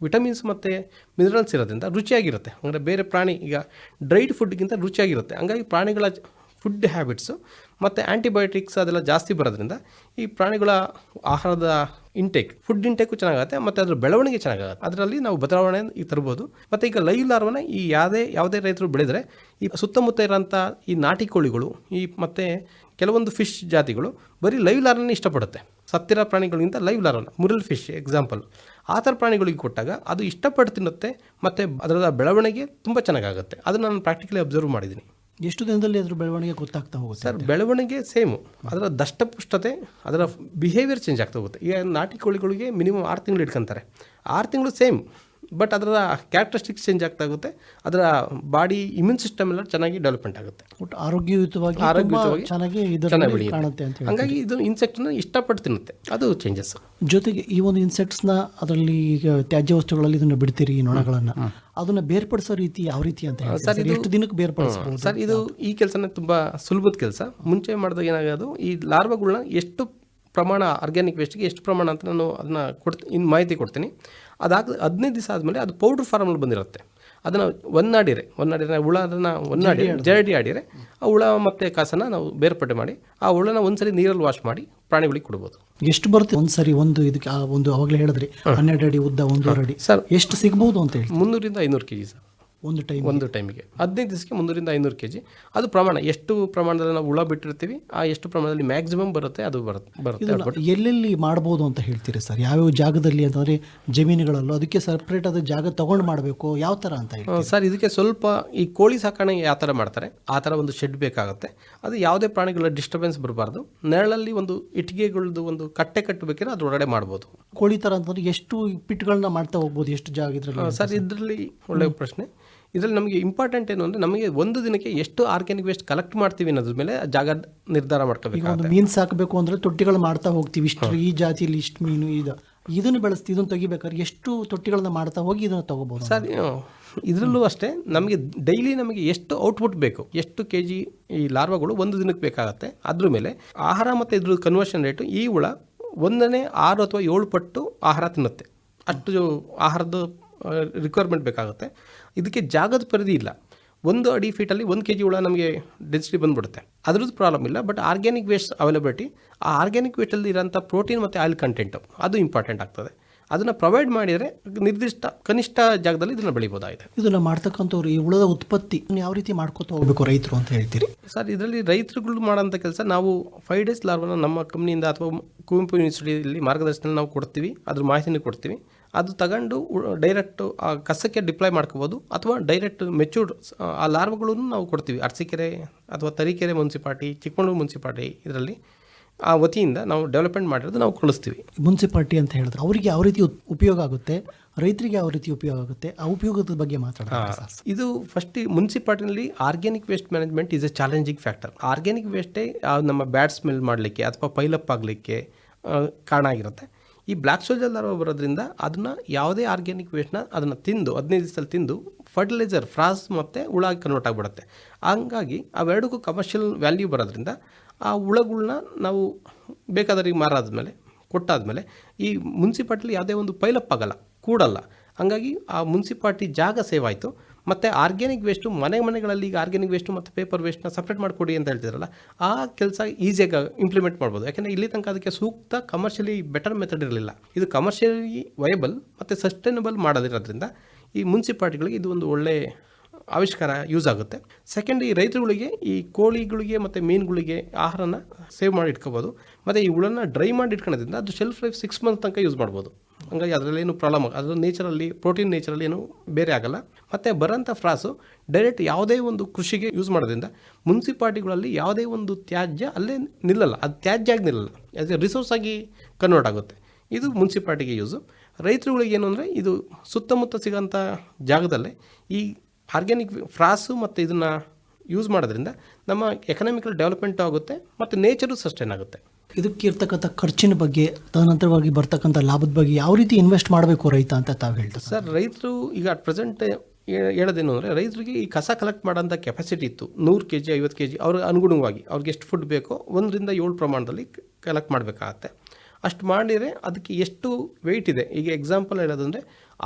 ವಿಟಮಿನ್ಸ್ ಮತ್ತು ಮಿನರಲ್ಸ್ ಇರೋದ್ರಿಂದ ರುಚಿಯಾಗಿರುತ್ತೆ. ಅಂದರೆ ಬೇರೆ ಪ್ರಾಣಿ ಈಗ ಡ್ರೈಡ್ ಫುಡ್ಗಿಂತ ರುಚಿಯಾಗಿರುತ್ತೆ. ಹಂಗಾಗಿ ಪ್ರಾಣಿಗಳ ಫುಡ್ ಹ್ಯಾಬಿಟ್ಸು ಮತ್ತು ಆ್ಯಂಟಿಬಯೋಟಿಕ್ಸ್ ಅದೆಲ್ಲ ಜಾಸ್ತಿ ಬರೋದ್ರಿಂದ ಈ ಪ್ರಾಣಿಗಳ ಆಹಾರದ ಇಂಟೇಕ್ ಫುಡ್ ಇಂಟೇಕು ಚೆನ್ನಾಗುತ್ತೆ ಮತ್ತು ಅದರ ಬೆಳವಣಿಗೆ ಚೆನ್ನಾಗಾಗುತ್ತೆ. ಅದರಲ್ಲಿ ನಾವು ಬದಲಾವಣೆ ಈಗ ತರ್ಬೋದು. ಮತ್ತು ಈಗ ಲೈವ್ ಲಾರ್ವನ ಈ ಯಾವುದೇ ಯಾವುದೇ ರೈತರು ಬೆಳೆದರೆ ಈ ಸುತ್ತಮುತ್ತ ಇರೋಂಥ ಈ ನಾಟಿ ಕೋಳಿಗಳು, ಈ ಮತ್ತು ಕೆಲವೊಂದು ಫಿಶ್ ಜಾತಿಗಳು ಬರೀ ಲೈವ್ ಲಾರ್ವನ್ನೇ ಇಷ್ಟಪಡುತ್ತೆ. ಸತ್ತಿರೋ ಪ್ರಾಣಿಗಳಿಗಿಂತ ಲೈವ್ ಲಾರ್ವನ ಮುರಲ್ ಫಿಶ್ ಎಕ್ಸಾಂಪಲ್ ಆ ಥರ ಪ್ರಾಣಿಗಳಿಗೆ ಕೊಟ್ಟಾಗ ಅದು ಇಷ್ಟಪಟ್ಟು ತಿನ್ನುತ್ತೆ ಮತ್ತು ಅದರ ಬೆಳವಣಿಗೆ ತುಂಬ ಚೆನ್ನಾಗಾಗುತ್ತೆ. ಅದು ನಾನು ಪ್ರಾಕ್ಟಿಕಲಿ ಅಬ್ಸರ್ವ್ ಮಾಡಿದ್ದೀನಿ ಎಷ್ಟು ದಿನದಲ್ಲಿ ಅದ್ರ ಬೆಳವಣಿಗೆ ಗೊತ್ತಾಗ್ತಾ ಹೋಗುತ್ತೆ? ಸರ್ ಬೆಳವಣಿಗೆ ಸೇಮು ಅದರ ದಷ್ಟಪುಷ್ಟತೆ ಅದರ ಬಿಹೇವಿಯರ್ ಚೇಂಜ್ ಆಗ್ತಾ ಹೋಗುತ್ತೆ. ಈಗ ನಾಟಿ ಕೋಳಿಗಳಿಗೆ ಮಿನಿಮಮ್ ಆರು ತಿಂಗಳು ಇಟ್ಕೊಂತಾರೆ. ಆರು ತಿಂಗಳು ಸೇಮ್ ಬಟ್ ಅದರ ಕ್ಯಾರೆಕ್ಟರಿಸ್ಟಿಕ್ಸ್ ಚೇಂಜ್ ಆಗ್ತಾ ಆಗುತ್ತೆ. ಅದರ ಬಾಡಿ ಇಮ್ಯೂನ್ ಸಿಸ್ಟಮ್ ಎಲ್ಲ ಚೆನ್ನಾಗಿ ಡೆವಲಪ್ಮೆಂಟ್ ಆಗುತ್ತೆ. ಆರೋಗ್ಯಯುತವಾಗಿ ಆರೋಗ್ಯಯುತವಾಗಿ ಚೆನ್ನಾಗಿ ಚೆನ್ನಾಗಿ ಬೆಳೆಯುತ್ತೆ. ಹಂಗಾಗಿ ಇದು ಇನ್ಸೆಕ್ಟ್ನ ಇಷ್ಟಪಟ್ಟು ತಿನ್ನುತ್ತೆ. ಅದು ಚೇಂಜಸ್ ಜೊತೆಗೆ ಈ ಒಂದು ಇನ್ಸೆಕ್ಟ್ಸ್ನ ಅದರಲ್ಲಿ ಈಗ ತ್ಯಾಜ್ಯ ವಸ್ತುಗಳಲ್ಲಿ ಇದನ್ನು ಬಿಡ್ತೀರಿ ಈ ನೊಣಗಳನ್ನು. ಅದನ್ನ ಬೇರ್ಪಡಿಸೋ ರೀತಿ ಯಾವ ರೀತಿ ಅಂತ ಹೇಳಿ ಸರ್, ಇದು- ಎಷ್ಟು ದಿನಕ್ಕೆ ಬೇರ್ಪಡಿಸಬಹುದು ಸರ್ ಇದು ಈ ಕೆಲಸನ ತುಂಬ ಸುಲಭದ ಕೆಲಸ. ಮುಂಚೆ ಮಾಡಿದಾಗ ಏನಾಗೋದು ಈ ಲಾರ್ವಾಗಳನ್ನ ಎಷ್ಟು ಪ್ರಮಾಣ ಆರ್ಗ್ಯಾನಿಕ್ ವೇಸ್ಟ್ಗೆ ಎಷ್ಟು ಪ್ರಮಾಣ ಅಂತ ನಾನು ಅದನ್ನ ಕೊಡ್ತೀನಿ ಇನ್ನು ಮಾಹಿತಿ ಕೊಡ್ತೀನಿ. ಅದಾದ ಹದಿನೈದು ದಿವಸ ಆದಮೇಲೆ ಅದು ಪೌಡ್ರ್ ಫಾರ್ಮಲ್ಲಿ ಬಂದಿರುತ್ತೆ. ಅದನ್ನು ಒನ್ನಾಡಿರೆ ಒನ್ನಾಡಿದ್ರೆ ಹುಳ ಅದನ್ನು ಒನ್ನಾಡಿ ಜರಡಿ ಆಡಿರೆ ಆ ಹುಳ ಮತ್ತು ಕಾಸನ್ನು ನಾವು ಬೇರ್ಪಟ್ಟೆ ಮಾಡಿ ಆ ಹುಳನ ಒಂದ್ಸರಿ ನೀರಲ್ಲಿ ವಾಶ್ ಮಾಡಿ ಪ್ರಾಣಿಗಳಿಗೆ ಕೊಡ್ಬೋದು. ಎಷ್ಟು ಬರುತ್ತೆ? ಒಂದ್ಸರಿ ಒಂದು ಇದಕ್ಕೆ ಆ ಒಂದು ಅವಾಗಲೇ ಹೇಳಿದ್ರಿ ಹನ್ನೆರಡು ಅಡಿ ಉದ್ದ ಒಂದೂವರೆ ಅಡಿ. ಸರ್ ಎಷ್ಟು ಸಿಗ್ಬೋದು ಅಂತ ಹೇಳಿ ಮುನ್ನೂರಿಂದ ಐನೂರು ಕೆ ಜಿ ಸರ್. ಒಂದು ಟೈಮ್ ಒಂದು ಟೈಮಿಗೆ ಹದಿನೈದು ದಿವಸಕ್ಕೆ ಮುನ್ನೂರಿಂದ ಐನೂರು ಕೆ ಜಿ ಅದು ಪ್ರಮಾಣ ಎಷ್ಟು ಪ್ರಮಾಣದಲ್ಲಿ ನಾವು ಹುಳ ಬಿಟ್ಟಿರ್ತೀವಿ ಆ ಎಷ್ಟು ಪ್ರಮಾಣದಲ್ಲಿ ಮ್ಯಾಕ್ಸಿಮಮ್ ಬರುತ್ತೆ ಅದು ಬರುತ್ತೆ ಬರುತ್ತೆ ಎಲ್ಲೆಲ್ಲಿ ಮಾಡ್ಬೋದು ಅಂತ ಹೇಳ್ತೀರಿ ಸರ್? ಯಾವ್ಯಾವ ಜಾಗದಲ್ಲಿ ಅಂತಂದರೆ ಜಮೀನುಗಳಲ್ಲೂ ಅದಕ್ಕೆ ಸಪ್ರೇಟ್ ಆದ ಜಾಗ ತಗೊಂಡು ಮಾಡಬೇಕು ಯಾವ ಥರ ಅಂತ ಹೇಳಿ ಸರ್ ಇದಕ್ಕೆ ಸ್ವಲ್ಪ ಈ ಕೋಳಿ ಸಾಕಣೆ ಯಾವ ಥರ ಮಾಡ್ತಾರೆ ಆ ಥರ ಒಂದು ಶೆಡ್ ಬೇಕಾಗುತ್ತೆ. ಅದು ಯಾವುದೇ ಪ್ರಾಣಿಗಳ ಡಿಸ್ಟರ್ಬೆನ್ಸ್ ಬರಬಾರ್ದು. ನೆರಳಲ್ಲಿ ಒಂದು ಇಟ್ಟಿಗೆಗಳದ್ದು ಒಂದು ಕಟ್ಟೆ ಕಟ್ಟಬೇಕಾದ್ರೆ ಒಳಗಡೆ ಮಾಡ್ಬೋದು. ಕೋಳಿ ಥರ ಅಂತಂದ್ರೆ ಎಷ್ಟು ಪಿಟ್ಗಳನ್ನ ಮಾಡ್ತಾ ಹೋಗ್ಬೋದು ಎಷ್ಟು ಜಾಗ ಇದ್ರಲ್ಲಿ ಸರ್ ಇದರಲ್ಲಿ ಒಳ್ಳೆಯ ಪ್ರಶ್ನೆ. ಇದರಲ್ಲಿ ನಮಗೆ ಇಂಪಾರ್ಟೆಂಟ್ ಏನು ಅಂದರೆ ನಮಗೆ ಒಂದು ದಿನಕ್ಕೆ ಎಷ್ಟು ಆರ್ಗ್ಯಾನಿಕ್ ವೇಸ್ಟ್ ಕಲೆಕ್ಟ್ ಮಾಡ್ತೀವಿ ಅನ್ನೋದ್ರ ಮೇಲೆ ಜಾಗ ನಿರ್ಧಾರ ಮಾಡ್ಕೋಬೇಕು ಒಂದು ಮೀನು ಸಾಕಬೇಕು ಅಂದರೆ ತೊಟ್ಟಿಗಳು ಮಾಡ್ತಾ ಹೋಗ್ತೀವಿ. ಇಷ್ಟು ಈ ಜಾತಿಯಲ್ಲಿ ಇಷ್ಟು ಮೀನು ಇದು. ಇದನ್ನು ಬೆಳೆಸ್ತೀವಿ ಇದನ್ನು ತೆಗಿಬೇಕಾದ್ರೆ ಎಷ್ಟು ತೊಟ್ಟಿಗಳನ್ನ ಮಾಡ್ತಾ ಹೋಗಿ ಇದನ್ನು ತಗೋಬೋದು ಸರ್ ಇದರಲ್ಲೂ ಅಷ್ಟೇ ನಮಗೆ ಡೈಲಿ ನಮಗೆ ಎಷ್ಟು ಔಟ್ಪುಟ್ ಬೇಕು ಎಷ್ಟು ಕೆ ಜಿ ಈ ಲಾರ್ವಾಗಳು ಒಂದು ದಿನಕ್ಕೆ ಬೇಕಾಗುತ್ತೆ ಅದ್ರ ಮೇಲೆ ಆಹಾರ ಮತ್ತು ಇದ್ರ ಕನ್ವರ್ಷನ್ ರೇಟು ಈ ಹುಳ ಒಂದನೇ ಆರು ಅಥವಾ ಏಳು ಪಟ್ಟು ಆಹಾರ ತಿನ್ನುತ್ತೆ. ಅಷ್ಟು ಆಹಾರದ ರಿಕ್ವೈರ್ಮೆಂಟ್ ಬೇಕಾಗುತ್ತೆ. ಇದಕ್ಕೆ ಜಾಗದ ಪರಿಧಿ ಇಲ್ಲ. ಒಂದು ಅಡಿ ಫೀಟಲ್ಲಿ ಒಂದು ಕೆ ಜಿ ಹುಳ ನಮಗೆ ಡೆನ್ಸಿಟಿ ಬಂದ್ಬಿಡುತ್ತೆ. ಅದ್ರದ್ದು ಪ್ರಾಬ್ಲಮ್ ಇಲ್ಲ ಬಟ್ ಆರ್ಗ್ಯಾನಿಕ್ ವೇಸ್ಟ್ ಅವೈಲಬಿಲಿಟಿ ಆ ಆರ್ಗ್ಯಾನಿಕ್ ವೇಸ್ಟಲ್ಲಿ ಇರೋಂಥ ಪ್ರೋಟೀನ್ ಮತ್ತು ಆಯಿಲ್ ಕಂಟೆಂಟು ಅದು ಇಂಪಾರ್ಟೆಂಟ್ ಆಗ್ತದೆ. ಅದನ್ನು ಪ್ರೊವೈಡ್ ಮಾಡಿದರೆ ನಿರ್ದಿಷ್ಟ ಕನಿಷ್ಠ ಜಾಗದಲ್ಲಿ ಇದನ್ನು ಬೆಳಿಬೋದಾಗಿದೆ. ಇದನ್ನು ಮಾಡ್ತಕ್ಕಂಥವ್ರು ಈ ಉಳದ ಉತ್ಪತ್ತಿ ಯಾವ ರೀತಿ ಮಾಡ್ಕೊತ ಹೋಗ್ಬೇಕು ರೈತರು ಅಂತ ಹೇಳ್ತೀರಿ? ಸರ್ ಇದರಲ್ಲಿ ರೈತರುಗಳು ಮಾಡೋಂಥ ಕೆಲಸ ನಾವು ಫೈವ್ ಡೇಸ್ ಲಾರ್ವನ ನಮ್ಮ ಕಂಪ್ನಿಯಿಂದ ಅಥವಾ ಕುವೆಂಪು ಯೂನಿವರ್ಸಿಟಿಯಲ್ಲಿ ಮಾರ್ಗದರ್ಶನ ನಾವು ಕೊಡ್ತೀವಿ ಅದ್ರ ಮಾಹಿತಿನೂ ಕೊಡ್ತೀವಿ. ಅದು ತಗೊಂಡು ಡೈರೆಕ್ಟ್ ಆ ಕಸಕ್ಕೆ ಡಿಪ್ಲೈ ಮಾಡ್ಕೋಬೋದು ಅಥವಾ ಡೈರೆಕ್ಟ್ ಮೆಚೂರ್ಡ್ ಆ ಲಾರ್ವಗಳನ್ನು ನಾವು ಕೊಡ್ತೀವಿ. ಅರಸೀಕೆರೆ ಅಥವಾ ತರೀಕೆರೆ ಮುನ್ಸಿಪಾಲ್ಟಿ ಚಿಕ್ಕಮಗಳೂರು ಮುನ್ಸಿಪಾಲ್ಟಿ ಇದರಲ್ಲಿ ಆ ವತಿಯಿಂದ ನಾವು ಡೆವಲಪ್ಮೆಂಟ್ ಮಾಡಿರೋದು ನಾವು ಕಳಿಸ್ತೀವಿ ಮುನ್ಸಿಪಾಲ್ಟಿ ಅಂತ ಹೇಳಿದ್ರೆ ಅವರಿಗೆ ಯಾವ ರೀತಿ ಉಪಯೋಗ ಆಗುತ್ತೆ ರೈತರಿಗೆ ಯಾವ ರೀತಿ ಉಪಯೋಗ ಆಗುತ್ತೆ ಆ ಉಪಯೋಗದ ಬಗ್ಗೆ ಮಾತಾಡೋಣ ಇದು first ಮುನ್ಸಿಪಾಲ್ಟಿನಲ್ಲಿ organic waste management is a challenging factor organic ವೇಸ್ಟೇ ನಮ್ಮ ಬ್ಯಾಡ್ ಸ್ಮೆಲ್ ಮಾಡಲಿಕ್ಕೆ ಅಥವಾ ಪೈಲಪ್ ಆಗಲಿಕ್ಕೆ ಕಾರಣ ಆಗಿರುತ್ತೆ. ಈ ಬ್ಲ್ಯಾಕ್ ಸೋಲ್ಜರ್ ಲಾರ್ವ ಬರೋದ್ರಿಂದ ಅದನ್ನು ಯಾವುದೇ ಆರ್ಗ್ಯಾನಿಕ್ ವೇಸ್ಟ್ನ ಅದನ್ನು ತಿಂದು, ಹದಿನೈದು ದಿವಸದಲ್ಲಿ ತಿಂದು ಫರ್ಟಿಲೈಸರ್ ಫ್ರಾಸ್ ಮತ್ತು ಹುಳ ಕನ್ವರ್ಟ್ ಆಗಿಬಿಡುತ್ತೆ. ಹಂಗಾಗಿ ಅವೆರಡಕ್ಕೂ ಕಮರ್ಷಿಯಲ್ ವ್ಯಾಲ್ಯೂ ಬರೋದ್ರಿಂದ ಆ ಹುಳಗಳ್ನ ನಾವು ಬೇಕಾದವರಿಗೆ ಮಾರಾದ್ಮೇಲೆ, ಕೊಟ್ಟಾದ್ಮೇಲೆ ಈ ಮುನ್ಸಿಪಾಲ್ಟಿಲಿ ಯಾವುದೇ ಒಂದು ಪೈಲಪ್ ಆಗಲ್ಲ, ಕೂಡಲ್ಲ. ಹಂಗಾಗಿ ಆ ಮುನ್ಸಿಪಾಲ್ಟಿ ಜಾಗ ಸೇವ್ ಆಯಿತು. ಮತ್ತು ಆರ್ಗ್ಯಾನಿಕ್ ವೇಸ್ಟು ಮನೆ ಮನೆಗಳಲ್ಲಿ ಈಗ ಆರ್ಗ್ಯಾನಿಕ್ ವೇಸ್ಟು ಮತ್ತು ಪೇಪರ್ ವೇಸ್ಟ್ನ ಸಪ್ರೇಟ್ ಮಾಡಿಕೊಡಿ ಅಂತ ಹೇಳ್ತಿದ್ರಲ್ಲ, ಆ ಕೆಲಸ ಈಸಿಯಾಗಿ ಇಂಪ್ಲಿಮೆಂಟ್ ಮಾಡ್ಬೋದು. ಯಾಕೆಂದರೆ ಇಲ್ಲಿ ತನಕ ಅದಕ್ಕೆ ಸೂಕ್ತ ಕಮರ್ಷಿಯಲಿ ಬೆಟರ್ ಮೆಥಡ್ ಇರಲಿಲ್ಲ. ಇದು ಕಮರ್ಷಿಯಲಿ ವಯಬಲ್ ಮತ್ತು ಸಸ್ಟೈನಬಲ್ ಮಾಡೋದಿರೋದ್ರಿಂದ ಈ ಮುನ್ಸಿಪಾಲ್ಟಿಗಳಿಗೆ ಇದು ಒಂದು ಒಳ್ಳೆ ಆವಿಷ್ಕಾರ ಯೂಸ್ ಆಗುತ್ತೆ. ಸೆಕೆಂಡ್ ಈ ರೈತರುಗಳಿಗೆ ಈ ಕೋಳಿಗಳಿಗೆ ಮತ್ತು ಮೀನುಗಳಿಗೆ ಆಹಾರನ ಸೇವ್ ಮಾಡಿ ಇಟ್ಕೋಬೋದು. ಮತ್ತು ಈ ಡ್ರೈ ಮಾಡಿ ಇಟ್ಕೊಳ್ಳೋದ್ರಿಂದ ಅದು ಶೆಲ್ಫ್ ಲೈಫ್ ಸಿಕ್ಸ್ ಮಂತ್ ತನಕ ಯೂಸ್ ಮಾಡ್ಬೋದು. ಹಂಗಾಗಿ ಅದರಲ್ಲಿ ಏನು ಪ್ರಾಬ್ಲಮ್ ಅದರ ನೇಚರಲ್ಲಿ ಪ್ರೋಟೀನ್ ನೇಚರಲ್ಲಿ ಏನು ಬೇರೆ ಆಗಲ್ಲ. ಮತ್ತು ಬರೋಂಥ ಫ್ರಾಸು ಡೈರೆಕ್ಟ್ ಯಾವುದೇ ಒಂದು ಕೃಷಿಗೆ ಯೂಸ್ ಮಾಡೋದ್ರಿಂದ ಮುನ್ಸಿಪಾಲ್ಟಿಗಳಲ್ಲಿ ಯಾವುದೇ ಒಂದು ತ್ಯಾಜ್ಯ ಅಲ್ಲೇ ನಿಲ್ಲಲ್ಲ. ಅದು ತ್ಯಾಜ್ಯ ಆಗಿ ನಿಲ್ಲಲ್ಲ. ಆ್ಯಸ್ ಎ ರಿಸೋರ್ಸ್ ಆಗಿ ಕನ್ವರ್ಟ್ ಆಗುತ್ತೆ. ಇದು ಮುನ್ಸಿಪಾಲ್ಟಿಗೆ ಯೂಸು ರೈತರುಗಳಿಗೆ ಏನು ಅಂದರೆ ಇದು ಸುತ್ತಮುತ್ತ ಸಿಗೋಂಥ ಜಾಗದಲ್ಲೇ ಈ ಆರ್ಗ್ಯಾನಿಕ್ ಫ್ರಾಸು ಮತ್ತು ಇದನ್ನು ಯೂಸ್ ಮಾಡೋದ್ರಿಂದ ನಮ್ಮ ಎಕನಾಮಿಕಲ್ ಡೆವಲಪ್ಮೆಂಟ್ ಆಗುತ್ತೆ ಮತ್ತು ನೇಚರು ಸಸ್ಟೈನ್ ಆಗುತ್ತೆ. ಇದಕ್ಕೆ ಇರ್ತಕ್ಕಂಥ ಖರ್ಚಿನ ಬಗ್ಗೆ, ತದನಂತರವಾಗಿ ಬರ್ತಕ್ಕಂಥ ಲಾಭದ ಬಗ್ಗೆ ಯಾವ ರೀತಿ ಇನ್ವೆಸ್ಟ್ ಮಾಡಬೇಕು ರೈತ ಅಂತ ತಾವು ಹೇಳ್ತಾರೆ? ಸರ್, ರೈತರು ಈಗ ಅಟ್ ಪ್ರೆಸೆಂಟ್ ಹೇಳೋದೇನು ಅಂದರೆ, ರೈತರಿಗೆ ಈ ಕಸ ಕಲೆಕ್ಟ್ ಮಾಡೋಂಥ ಕೆಪಾಸಿಟಿ ಇತ್ತು. ನೂರು ಕೆ ಜಿ ಐವತ್ತು ಕೆ ಜಿ ಅವ್ರಿಗೆ ಅನುಗುಣವಾಗಿ ಅವ್ರಿಗೆ ಎಷ್ಟು ಫುಡ್ ಬೇಕೋ ಒಂದರಿಂದ ಏಳು ಪ್ರಮಾಣದಲ್ಲಿ ಕಲೆಕ್ಟ್ ಮಾಡಬೇಕಾಗತ್ತೆ. ಅಷ್ಟು ಮಾಡಿದರೆ ಅದಕ್ಕೆ ಎಷ್ಟು ವೆಯ್ಟ್ ಇದೆ? ಈಗ ಎಕ್ಸಾಂಪಲ್ ಹೇಳೋದಂದರೆ,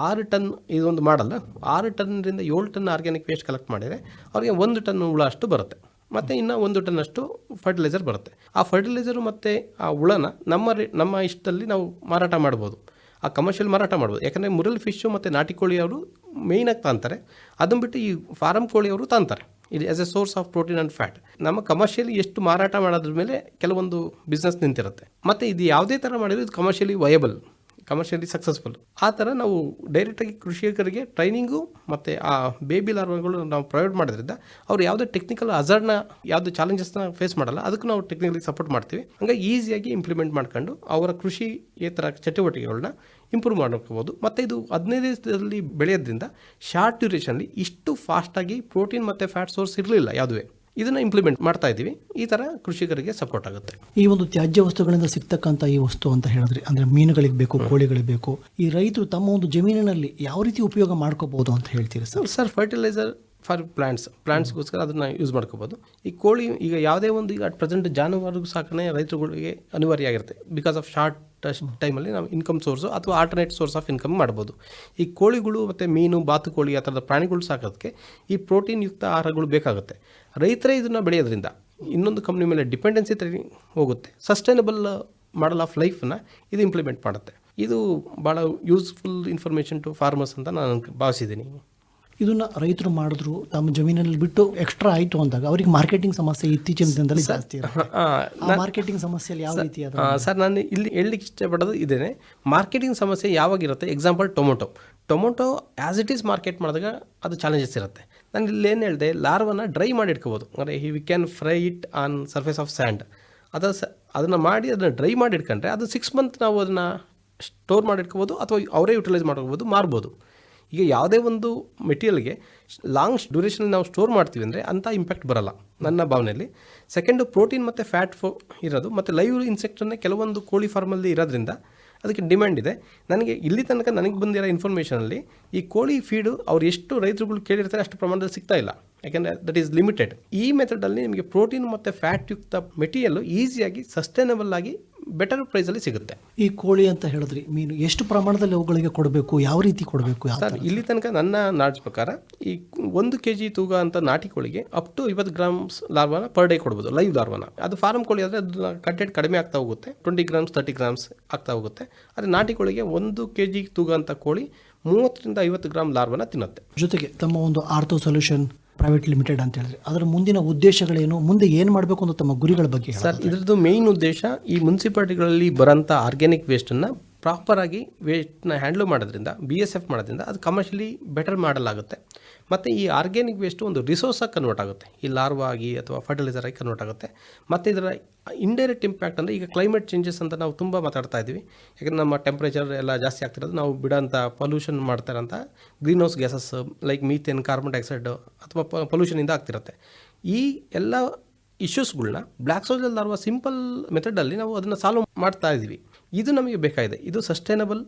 ಆರು ಟನ್ ಇದೊಂದು ಮಾಡಲ್ಲ, ಆರು ಟನ್ನಿಂದ ಏಳು ಟನ್ ಆರ್ಗ್ಯಾನಿಕ್ ವೇಸ್ಟ್ ಕಲೆಕ್ಟ್ ಮಾಡಿದರೆ, ಅವರಿಗೆ ಒಂದು ಟನ್ ಹುಳ ಅಷ್ಟು ಬರುತ್ತೆ. ಮತ್ತು ಇನ್ನು ಒಂದು ಟನ್ನಷ್ಟು ಫರ್ಟಿಲೈಸರ್ ಬರುತ್ತೆ. ಆ ಫರ್ಟಿಲೈಸರು ಮತ್ತು ಆ ಹುಳನ ನಮ್ಮ ನಮ್ಮ ಇಷ್ಟದಲ್ಲಿ ನಾವು ಮಾರಾಟ ಮಾಡ್ಬೋದು. ಆ ಕಮರ್ಷಿಯಲ್ ಮಾರಾಟ ಮಾಡ್ಬೋದು. ಯಾಕಂದರೆ ಮುರಲ್ ಫಿಶ್ಶು ಮತ್ತು ನಾಟಿ ಕೋಳಿ ಅವರು ಮೇಯ್ನಾಗಿ ತಾಂತಾರೆ. ಅದನ್ನು ಬಿಟ್ಟು ಈ ಫಾರಮ್ ಕೋಳಿಯವರು ತಾಂತಾರೆ. ಇದು as a source of protein and fat ನಮ್ಮ ಕಮರ್ಷಿಯಲಿ ಎಷ್ಟು ಮಾರಾಟ ಮಾಡೋದ್ರ ಮೇಲೆ ಕೆಲವೊಂದು ಬಿಸ್ನೆಸ್ ನಿಂತಿರುತ್ತೆ. ಮತ್ತು ಇದು ಯಾವುದೇ ಥರ ಮಾಡಿದ್ರು ಇದು ಕಮರ್ಷಿಯಲಿ ವಯಬಲ್ ಕಮರ್ಷಿಯಲಿ ಸಕ್ಸಸ್ಫುಲ್ ಆ ಥರ ನಾವು ಡೈರೆಕ್ಟಾಗಿ ಕೃಷಿಕರಿಗೆ ಟ್ರೈನಿಂಗು ಮತ್ತು ಆ ಬೇಬಿ ಲಾರ್ವಗಳು ನಾವು ಪ್ರೊವೈಡ್ ಮಾಡೋದ್ರಿಂದ ಅವ್ರು ಯಾವುದೇ ಟೆಕ್ನಿಕಲ್ ಅಜರ್ನ ಯಾವುದೇ ಚಾಲೆಂಜಸ್ನ ಫೇಸ್ ಮಾಡಲ್ಲ. ಅದಕ್ಕೆ ನಾವು ಟೆಕ್ನಿಕಲಿ ಸಪೋರ್ಟ್ ಮಾಡ್ತೀವಿ. ಹಂಗೆ ಈಸಿಯಾಗಿ ಇಂಪ್ಲಿಮೆಂಟ್ ಮಾಡ್ಕೊಂಡು ಅವರ ಕೃಷಿ ಥರ ಚಟುವಟಿಕೆಗಳನ್ನ ಇಂಪ್ರೂವ್ ಮಾಡ್ಕೋಬೋದು. ಮತ್ತು ಇದು ಹದಿನೈದು ದಿವಸದಲ್ಲಿ ಬೆಳೆಯೋದ್ರಿಂದ ಶಾರ್ಟ್ ಡ್ಯೂರೇಷನಲ್ಲಿ ಇಷ್ಟು ಫಾಸ್ಟಾಗಿ ಪ್ರೋಟೀನ್ ಮತ್ತು ಫ್ಯಾಟ್ ಸೋರ್ಸ್ ಇರಲಿಲ್ಲ ಯಾವುದೇ ಇದನ್ನು ಇಂಪ್ಲಿಮೆಂಟ್ ಮಾಡ್ತಾ ಇದ್ದೀವಿ. ಈ ಥರ ಕೃಷಿಕರಿಗೆ ಸಪೋರ್ಟ್ ಆಗುತ್ತೆ. ಈ ಒಂದು ತ್ಯಾಜ್ಯ ವಸ್ತುಗಳಿಂದ ಸಿಗ್ತಕ್ಕಂಥ ಈ ವಸ್ತು ಅಂತ ಹೇಳಿದ್ರೆ ಅಂದ್ರೆ ಮೀನುಗಳಿಗೆ ಬೇಕು ಕೋಳಿಗಳಿಗೆ ಬೇಕು ಈ ರೈತರು ತಮ್ಮ ಒಂದು ಜಮೀನಿನಲ್ಲಿ ಯಾವ ರೀತಿ ಉಪಯೋಗ ಮಾಡ್ಕೋಬಹುದು ಅಂತ ಹೇಳ್ತೀರಿ sir? Sir fertiliser for plants ಪ್ಲಾಂಟ್ಸ್ಗೋಸ್ಕರ ಅದನ್ನು ಯೂಸ್ ಮಾಡ್ಕೋಬೋದು ಈ ಕೋಳಿ ಈಗ ಯಾವುದೇ ಒಂದು ಈಗ ಅಟ್ ಪ್ರೆಸೆಂಟ್ ಜಾನುವಾರು ಸಾಕಣೆ ರೈತರುಗಳಿಗೆ ಅನಿವಾರ್ಯ ಆಗಿರುತ್ತೆ. ಬಿಕಾಸ್ ಆಫ್ ಶಾರ್ಟ್ ಟೈಮಲ್ಲಿ ನಾವು ಇನ್ಕಮ್ ಸೋರ್ಸು ಅಥವಾ ಆಲ್ಟರ್ನೇಟ್ ಸೋರ್ಸ್ ಆಫ್ ಇನ್ಕಮ್ ಮಾಡ್ಬೋದು. ಈ ಕೋಳಿಗಳು ಮತ್ತು ಮೀನು ಬಾತುಕೋಳಿ ಆ ಥರದ ಪ್ರಾಣಿಗಳು ಸಾಕೋದಕ್ಕೆ ಈ ಪ್ರೋಟೀನ್ ಯುಕ್ತ ಆಹಾರಗಳು ಬೇಕಾಗುತ್ತೆ. ರೈತರೇ ಇದನ್ನು ಬೆಳೆಯೋದ್ರಿಂದ ಇನ್ನೊಂದು ಕಂಪ್ನಿ ಮೇಲೆ ಡಿಪೆಂಡೆನ್ಸಿ ತರ ಹೋಗುತ್ತೆ. ಸಸ್ಟೈನಬಲ್ ಮಾಡಲ್ ಆಫ್ ಲೈಫನ್ನ ಇದು ಇಂಪ್ಲಿಮೆಂಟ್ ಮಾಡುತ್ತೆ. ಇದು ಭಾಳ ಯೂಸ್ಫುಲ್ ಇನ್ಫಾರ್ಮೇಷನ್ ಟು ಫಾರ್ಮರ್ಸ್ ಅಂತ ನಾನು ಭಾವಿಸಿದ್ದೀನಿ. ಇದನ್ನು ರೈತರು ಮಾಡಿದ್ರು ತಮ್ಮ ಜಮೀನಲ್ಲಿ ಬಿಟ್ಟು ಎಕ್ಸ್ಟ್ರಾ ಆಯಿತು ಅಂದಾಗ ಅವರಿಗೆ ಮಾರ್ಕೆಟಿಂಗ್ ಸಮಸ್ಯೆ ಇತ್ತೀಚಿನ ದಿನದಲ್ಲಿ ಜಾಸ್ತಿ ಮಾರ್ಕೆಟಿಂಗ್ ಸಮಸ್ಯೆಯಲ್ಲಿ ಯಾವ ರೀತಿ ಸರ್ ನಾನು ಇಲ್ಲಿ ಹೇಳಲಿಕ್ಕೆ ಇಷ್ಟಪಡೋದು ಇದೇನೆ. ಮಾರ್ಕೆಟಿಂಗ್ ಸಮಸ್ಯೆ ಯಾವಾಗಿರುತ್ತೆ example tomato tomato as it is market ಮಾಡಿದಾಗ ಅದು ಚಾಲೆಂಜಸ್ ಇರುತ್ತೆ. ನಾನು ಇಲ್ಲಿ ಏನು ಹೇಳಿದೆ, ಲಾರ್ವನ್ನ ಡ್ರೈ ಮಾಡಿ ಇಟ್ಕೋಬೋದು. ಅಂದರೆ we can fry it on surface of sand ಅದು ಸ, ಅದನ್ನು ಮಾಡಿ ಅದನ್ನು ಡ್ರೈ ಮಾಡಿ ಇಟ್ಕೊಂಡ್ರೆ ಅದು ಸಿಕ್ಸ್ ಮಂತ್ ನಾವು ಅದನ್ನು ಸ್ಟೋರ್ ಮಾಡಿ ಇಟ್ಕೋಬೋದು ಅಥವಾ ಅವರೇ ಯುಟಿಲೈಸ್ ಮಾಡ್ಕೋಬೋದು, ಮಾರ್ಬೋದು. ಈಗ ಯಾವುದೇ ಒಂದು ಮೆಟೀರಿಯಲ್ಗೆ ಲಾಂಗ್ ಡ್ಯೂರೇಷನ್ ನಾವು ಸ್ಟೋರ್ ಮಾಡ್ತೀವಿ ಅಂದರೆ ಅಂಥ ಇಂಪ್ಯಾಕ್ಟ್ ಬರಲ್ಲ ನನ್ನ ಭಾವನೆಯಲ್ಲಿ. ಸೆಕೆಂಡು ಪ್ರೋಟೀನ್ ಮತ್ತು ಫ್ಯಾಟ್ ಫೋ ಇರೋದು, ಮತ್ತು ಲೈವ್ ಇನ್ಸೆಕ್ಟನ್ನೇ ಕೆಲವೊಂದು ಕೋಳಿ ಫಾರ್ಮಲ್ಲಿ ಇರೋದ್ರಿಂದ ಅದಕ್ಕೆ ಡಿಮ್ಯಾಂಡ್ ಇದೆ. ನನಗೆ ಇಲ್ಲಿ ತನಕ ನನಗೆ ಬಂದಿರೋ ಇನ್ಫಾರ್ಮೇಷನಲ್ಲಿ ಈ ಕೋಳಿ ಫೀಡು ಅವ್ರು ಎಷ್ಟು ರೈತರುಗಳು ಕೇಳಿರ್ತಾರೆ ಅಷ್ಟು ಪ್ರಮಾಣದಲ್ಲಿ ಸಿಗ್ತಾ ಇಲ್ಲ. ಯಾಕೆಂದರೆ ದಟ್ ಈಸ್ ಲಿಮಿಟೆಡ್ ಈ ಮೆಥಡಲ್ಲಿ ನಿಮಗೆ ಪ್ರೋಟೀನ್ ಮತ್ತು ಫ್ಯಾಟ್ ಯುಕ್ತ ಮೆಟೀರಿಯಲ್ಲು ಈಸಿಯಾಗಿ ಸಸ್ಟೈನಬಲ್ ಆಗಿ ಬೆಟರ್ ಪ್ರೈಸಲ್ಲಿ ಸಿಗುತ್ತೆ. ಈ ಕೋಳಿ ಅಂತ ಹೇಳಿದ್ರಿ ಮೀನು ಎಷ್ಟು ಪ್ರಮಾಣದಲ್ಲಿ ಅವುಗಳಿಗೆ ಕೊಡಬೇಕು ಯಾವ ರೀತಿ ಕೊಡಬೇಕು ಸರ್ ಇಲ್ಲಿ ತನಕ ನನ್ನ ನಾಟ್ ಪ್ರಕಾರ ಈ ಒಂದು ಕೆ ಜಿ ತೂಗ ಅಂತ ನಾಟಿ ಕೋಳಿಗೆ ಅಪ್ ಟು ಐವತ್ತು ಗ್ರಾಮ್ಸ್ ಲಾರ್ವಾನ ಪರ್ ಡೇ ಕೊಡ್ಬೋದು ಲೈವ್ ಲಾರ್ವಾನ. ಅದು ಫಾರ್ಮ್ ಕೋಳಿ ಆದರೆ ಅದು ಕಂಟೆಂಟ್ ಕಡಿಮೆ ಆಗ್ತಾ ಹೋಗುತ್ತೆ ಟ್ವೆಂಟಿ ಗ್ರಾಮ್ಸ್ ತರ್ಟಿ ಗ್ರಾಮ್ಸ್ ಆಗ್ತಾ ಹೋಗುತ್ತೆ. ಆದರೆ ನಾಟಿ ಕೋಳಿಗೆ ಒಂದು ಕೆ ಜಿ ತೂಗ ಅಂತ ಕೋಳಿ ಮೂವತ್ತರಿಂದ ಐವತ್ತು ಗ್ರಾಮ್ ಲಾರ್ವನ ತಿನ್ನುತ್ತೆ. ಜೊತೆಗೆ ತಮ್ಮ ಒಂದು ಆರ್ಥೋ ಸೊಲ್ಯೂಷನ್ ಪ್ರೈವೇಟ್ ಲಿಮಿಟೆಡ್ ಅಂತ ಹೇಳಿದ್ರೆ ಅದರ ಮುಂದಿನ ಉದ್ದೇಶಗಳೇನು ಮುಂದೆ ಏನು ಮಾಡಬೇಕು ಅಂತ ತಮ್ಮ ಗುರಿಗಳ ಬಗ್ಗೆ. ಸರ್ ಇದ್ರದ್ದು ಮೇಯ್ನ್ ಉದ್ದೇಶ ಈ ಮುನ್ಸಿಪಾಲ್ಟಿಗಳಲ್ಲಿ ಬರೋಂಥ ಆರ್ಗ್ಯಾನಿಕ್ ವೇಸ್ಟನ್ನು ಪ್ರಾಪರಾಗಿ ವೇಸ್ಟ್ನ ಹ್ಯಾಂಡ್ಲ್ ಮಾಡೋದ್ರಿಂದ ಬಿ ಎಸ್ ಎಫ್ ಮಾಡೋದ್ರಿಂದ ಅದು ಕಮರ್ಷಿಯಲಿ ಬೆಟರ್ ಮಾಡಲಾಗುತ್ತೆ. ಮತ್ತು ಈ ಆರ್ಗ್ಯಾನಿಕ್ ವೇಸ್ಟು ಒಂದು ರಿಸೋರ್ಸಾಗಿ ಕನ್ವರ್ಟ್ ಆಗುತ್ತೆ. ಈ ಲಾರ್ವಾ ಆಗಿ ಅಥವಾ ಫರ್ಟಿಲೈಸರ್ ಆಗಿ ಕನ್ವರ್ಟ್ ಆಗುತ್ತೆ. ಮತ್ತು ಇದರ ಇಂಡೈರೆಕ್ಟ್ ಇಂಪ್ಯಾಕ್ಟ್ ಅಂದರೆ ಈಗ ಕ್ಲೈಮೇಟ್ ಚೇಂಜಸ್ ಅಂತ ನಾವು ತುಂಬ ಮಾತಾಡ್ತಾ ಇದ್ದೀವಿ. ಯಾಕಂದರೆ ನಮ್ಮ ಟೆಂಪ್ರೇಚರ್ ಎಲ್ಲ ಜಾಸ್ತಿ ಆಗ್ತಿರೋದು ನಾವು ಬಿಡೋಂಥ pollution ಮಾಡ್ತಾರಂಥ green house gases like methane carbon dioxide ಅಥವಾ ಪೊಲ್ಯೂಷನಿಂದ ಆಗ್ತಿರುತ್ತೆ. ಈ ಎಲ್ಲ ಇಶ್ಯೂಸ್ಗಳನ್ನ ಬ್ಲ್ಯಾಕ್ ಸೋಲ್ ಲಾರ್ವಾ ಸಿಂಪಲ್ ಮೆಥಡಲ್ಲಿ ನಾವು ಅದನ್ನು ಸಾಲ್ವ್ ಮಾಡ್ತಾ ಇದ್ದೀವಿ. ಇದು ನಮಗೆ ಬೇಕಾಗಿದೆ. ಇದು sustainable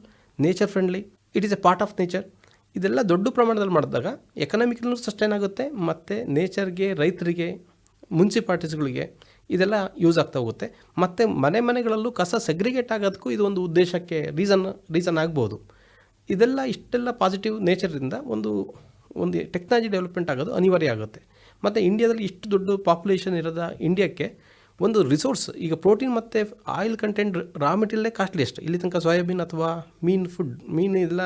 nature friendly it is a part of nature ಇದೆಲ್ಲ ದೊಡ್ಡ ಪ್ರಮಾಣದಲ್ಲಿ ಮಾಡಿದಾಗ ಎಕನಾಮಿಕಲ್ಲೂ ಸಸ್ಟೈನ್ ಆಗುತ್ತೆ, ಮತ್ತು ನೇಚರ್ಗೆ ರೈತರಿಗೆ ಮುನ್ಸಿಪಾಲ್ಟೀಸ್ಗಳಿಗೆ ಇದೆಲ್ಲ ಯೂಸ್ ಆಗ್ತಾ ಹೋಗುತ್ತೆ. ಮತ್ತು ಮನೆ ಮನೆಗಳಲ್ಲೂ ಕಸ ಸೆಗ್ರಿಗೇಟ್ ಆಗೋದಕ್ಕೂ ಇದು ಒಂದು ಉದ್ದೇಶಕ್ಕೆ ರೀಸನ್ ರೀಸನ್ ಆಗ್ಬೋದು. ಇದೆಲ್ಲ ಇಷ್ಟೆಲ್ಲ ಪಾಸಿಟಿವ್ ನೇಚರಿಂದ ಒಂದು ಒಂದು ಟೆಕ್ನಾಲಜಿ ಡೆವಲಪ್ಮೆಂಟ್ ಆಗೋದು ಅನಿವಾರ್ಯ ಆಗುತ್ತೆ. ಮತ್ತು ಇಂಡಿಯಾದಲ್ಲಿ ಇಷ್ಟು ದೊಡ್ಡ ಪಾಪ್ಯುಲೇಷನ್ ಇರೋದ ಇಂಡಿಯಾಕ್ಕೆ ಒಂದು ರಿಸೋರ್ಸ್ ಈಗ ಪ್ರೋಟೀನ್ ಮತ್ತು ಆಯಿಲ್ ಕಂಟೆಂಟ್ ರಾ ಮೆಟೀರಿಯಲ್ಲೇ ಕಾಸ್ಟ್ಲಿಯೆಸ್ಟ್ ಇಲ್ಲಿ ತನಕ ಸೋಯಾಬೀನ್ ಅಥವಾ ಮೀನು ಫುಡ್ ಮೀನು ಎಲ್ಲ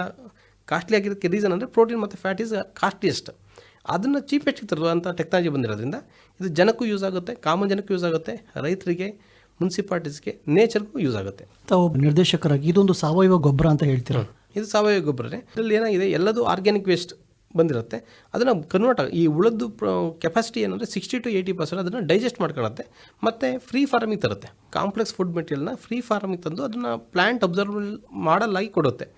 ಕಾಸ್ಟ್ಲಿ ಆಗಿರೋದಕ್ಕೆ ರೀಸನ್ ಅಂದರೆ ಪ್ರೋಟೀನ್ ಮತ್ತು ಫ್ಯಾಟ್ ಈಸ್ ಕಾಸ್ಟ್ಲಿಯೆಸ್ಟ್ ಅದನ್ನು ಚೀಪೆಸ್ಟಿಗೆ ತರುವಂಥ ಟೆಕ್ನಾಲಜಿ ಬಂದಿರೋದ್ರಿಂದ ಇದು ಜನಕ್ಕೂ ಯೂಸ್ ಆಗುತ್ತೆ ಕಾಮನ್ ಜನಕ್ಕೂ ಯೂಸ್ ಆಗುತ್ತೆ ರೈತರಿಗೆ ಮುನ್ಸಿಪಾಲ್ಟೀಸ್ಗೆ ನೇಚರ್ಗೂ ಯೂಸ್ ಆಗುತ್ತೆ. ತಾವು ನಿರ್ದೇಶಕರಾಗಿ ಇದೊಂದು ಸಾವಯವ ಗೊಬ್ಬರ ಅಂತ ಹೇಳ್ತೀರ? ಇದು ಸಾವಯವ ಗೊಬ್ಬರನೇ. ಇದರಲ್ಲಿ ಏನಾಗಿದೆ? ಎಲ್ಲದೂ ಆರ್ಗ್ಯಾನಿಕ್ ವೇಸ್ಟ್ ಬಂದಿರುತ್ತೆ. ಅದನ್ನು ಕನ್ವರ್ಟ್ ಈ ಉಳದ್ದು ಕೆಪಾಸಿಟಿ ಏನಂದರೆ ಸಿಕ್ಸ್ಟಿ ಟು ಏಯ್ಟಿ ಪರ್ಸೆಂಟ್ ಅದನ್ನು ಡೈಜೆಸ್ಟ್ ಮಾಡ್ಕೊಳತ್ತೆ ಮತ್ತು ಫ್ರೀ ಫಾರ್ಮಿಗೆ ತರುತ್ತೆ. ಕಾಂಪ್ಲೆಕ್ಸ್ ಫುಡ್ ಮೆಟೀರಿಯಲ್ನ ಫ್ರೀ ಫಾರ್ಮಿಗೆ ತಂದು ಅದನ್ನು ಪ್ಲ್ಯಾಂಟ್ ಅಬ್ಸರ್ವ್ ಮಾಡಲಾಗಿ ಕೊಡುತ್ತೆ.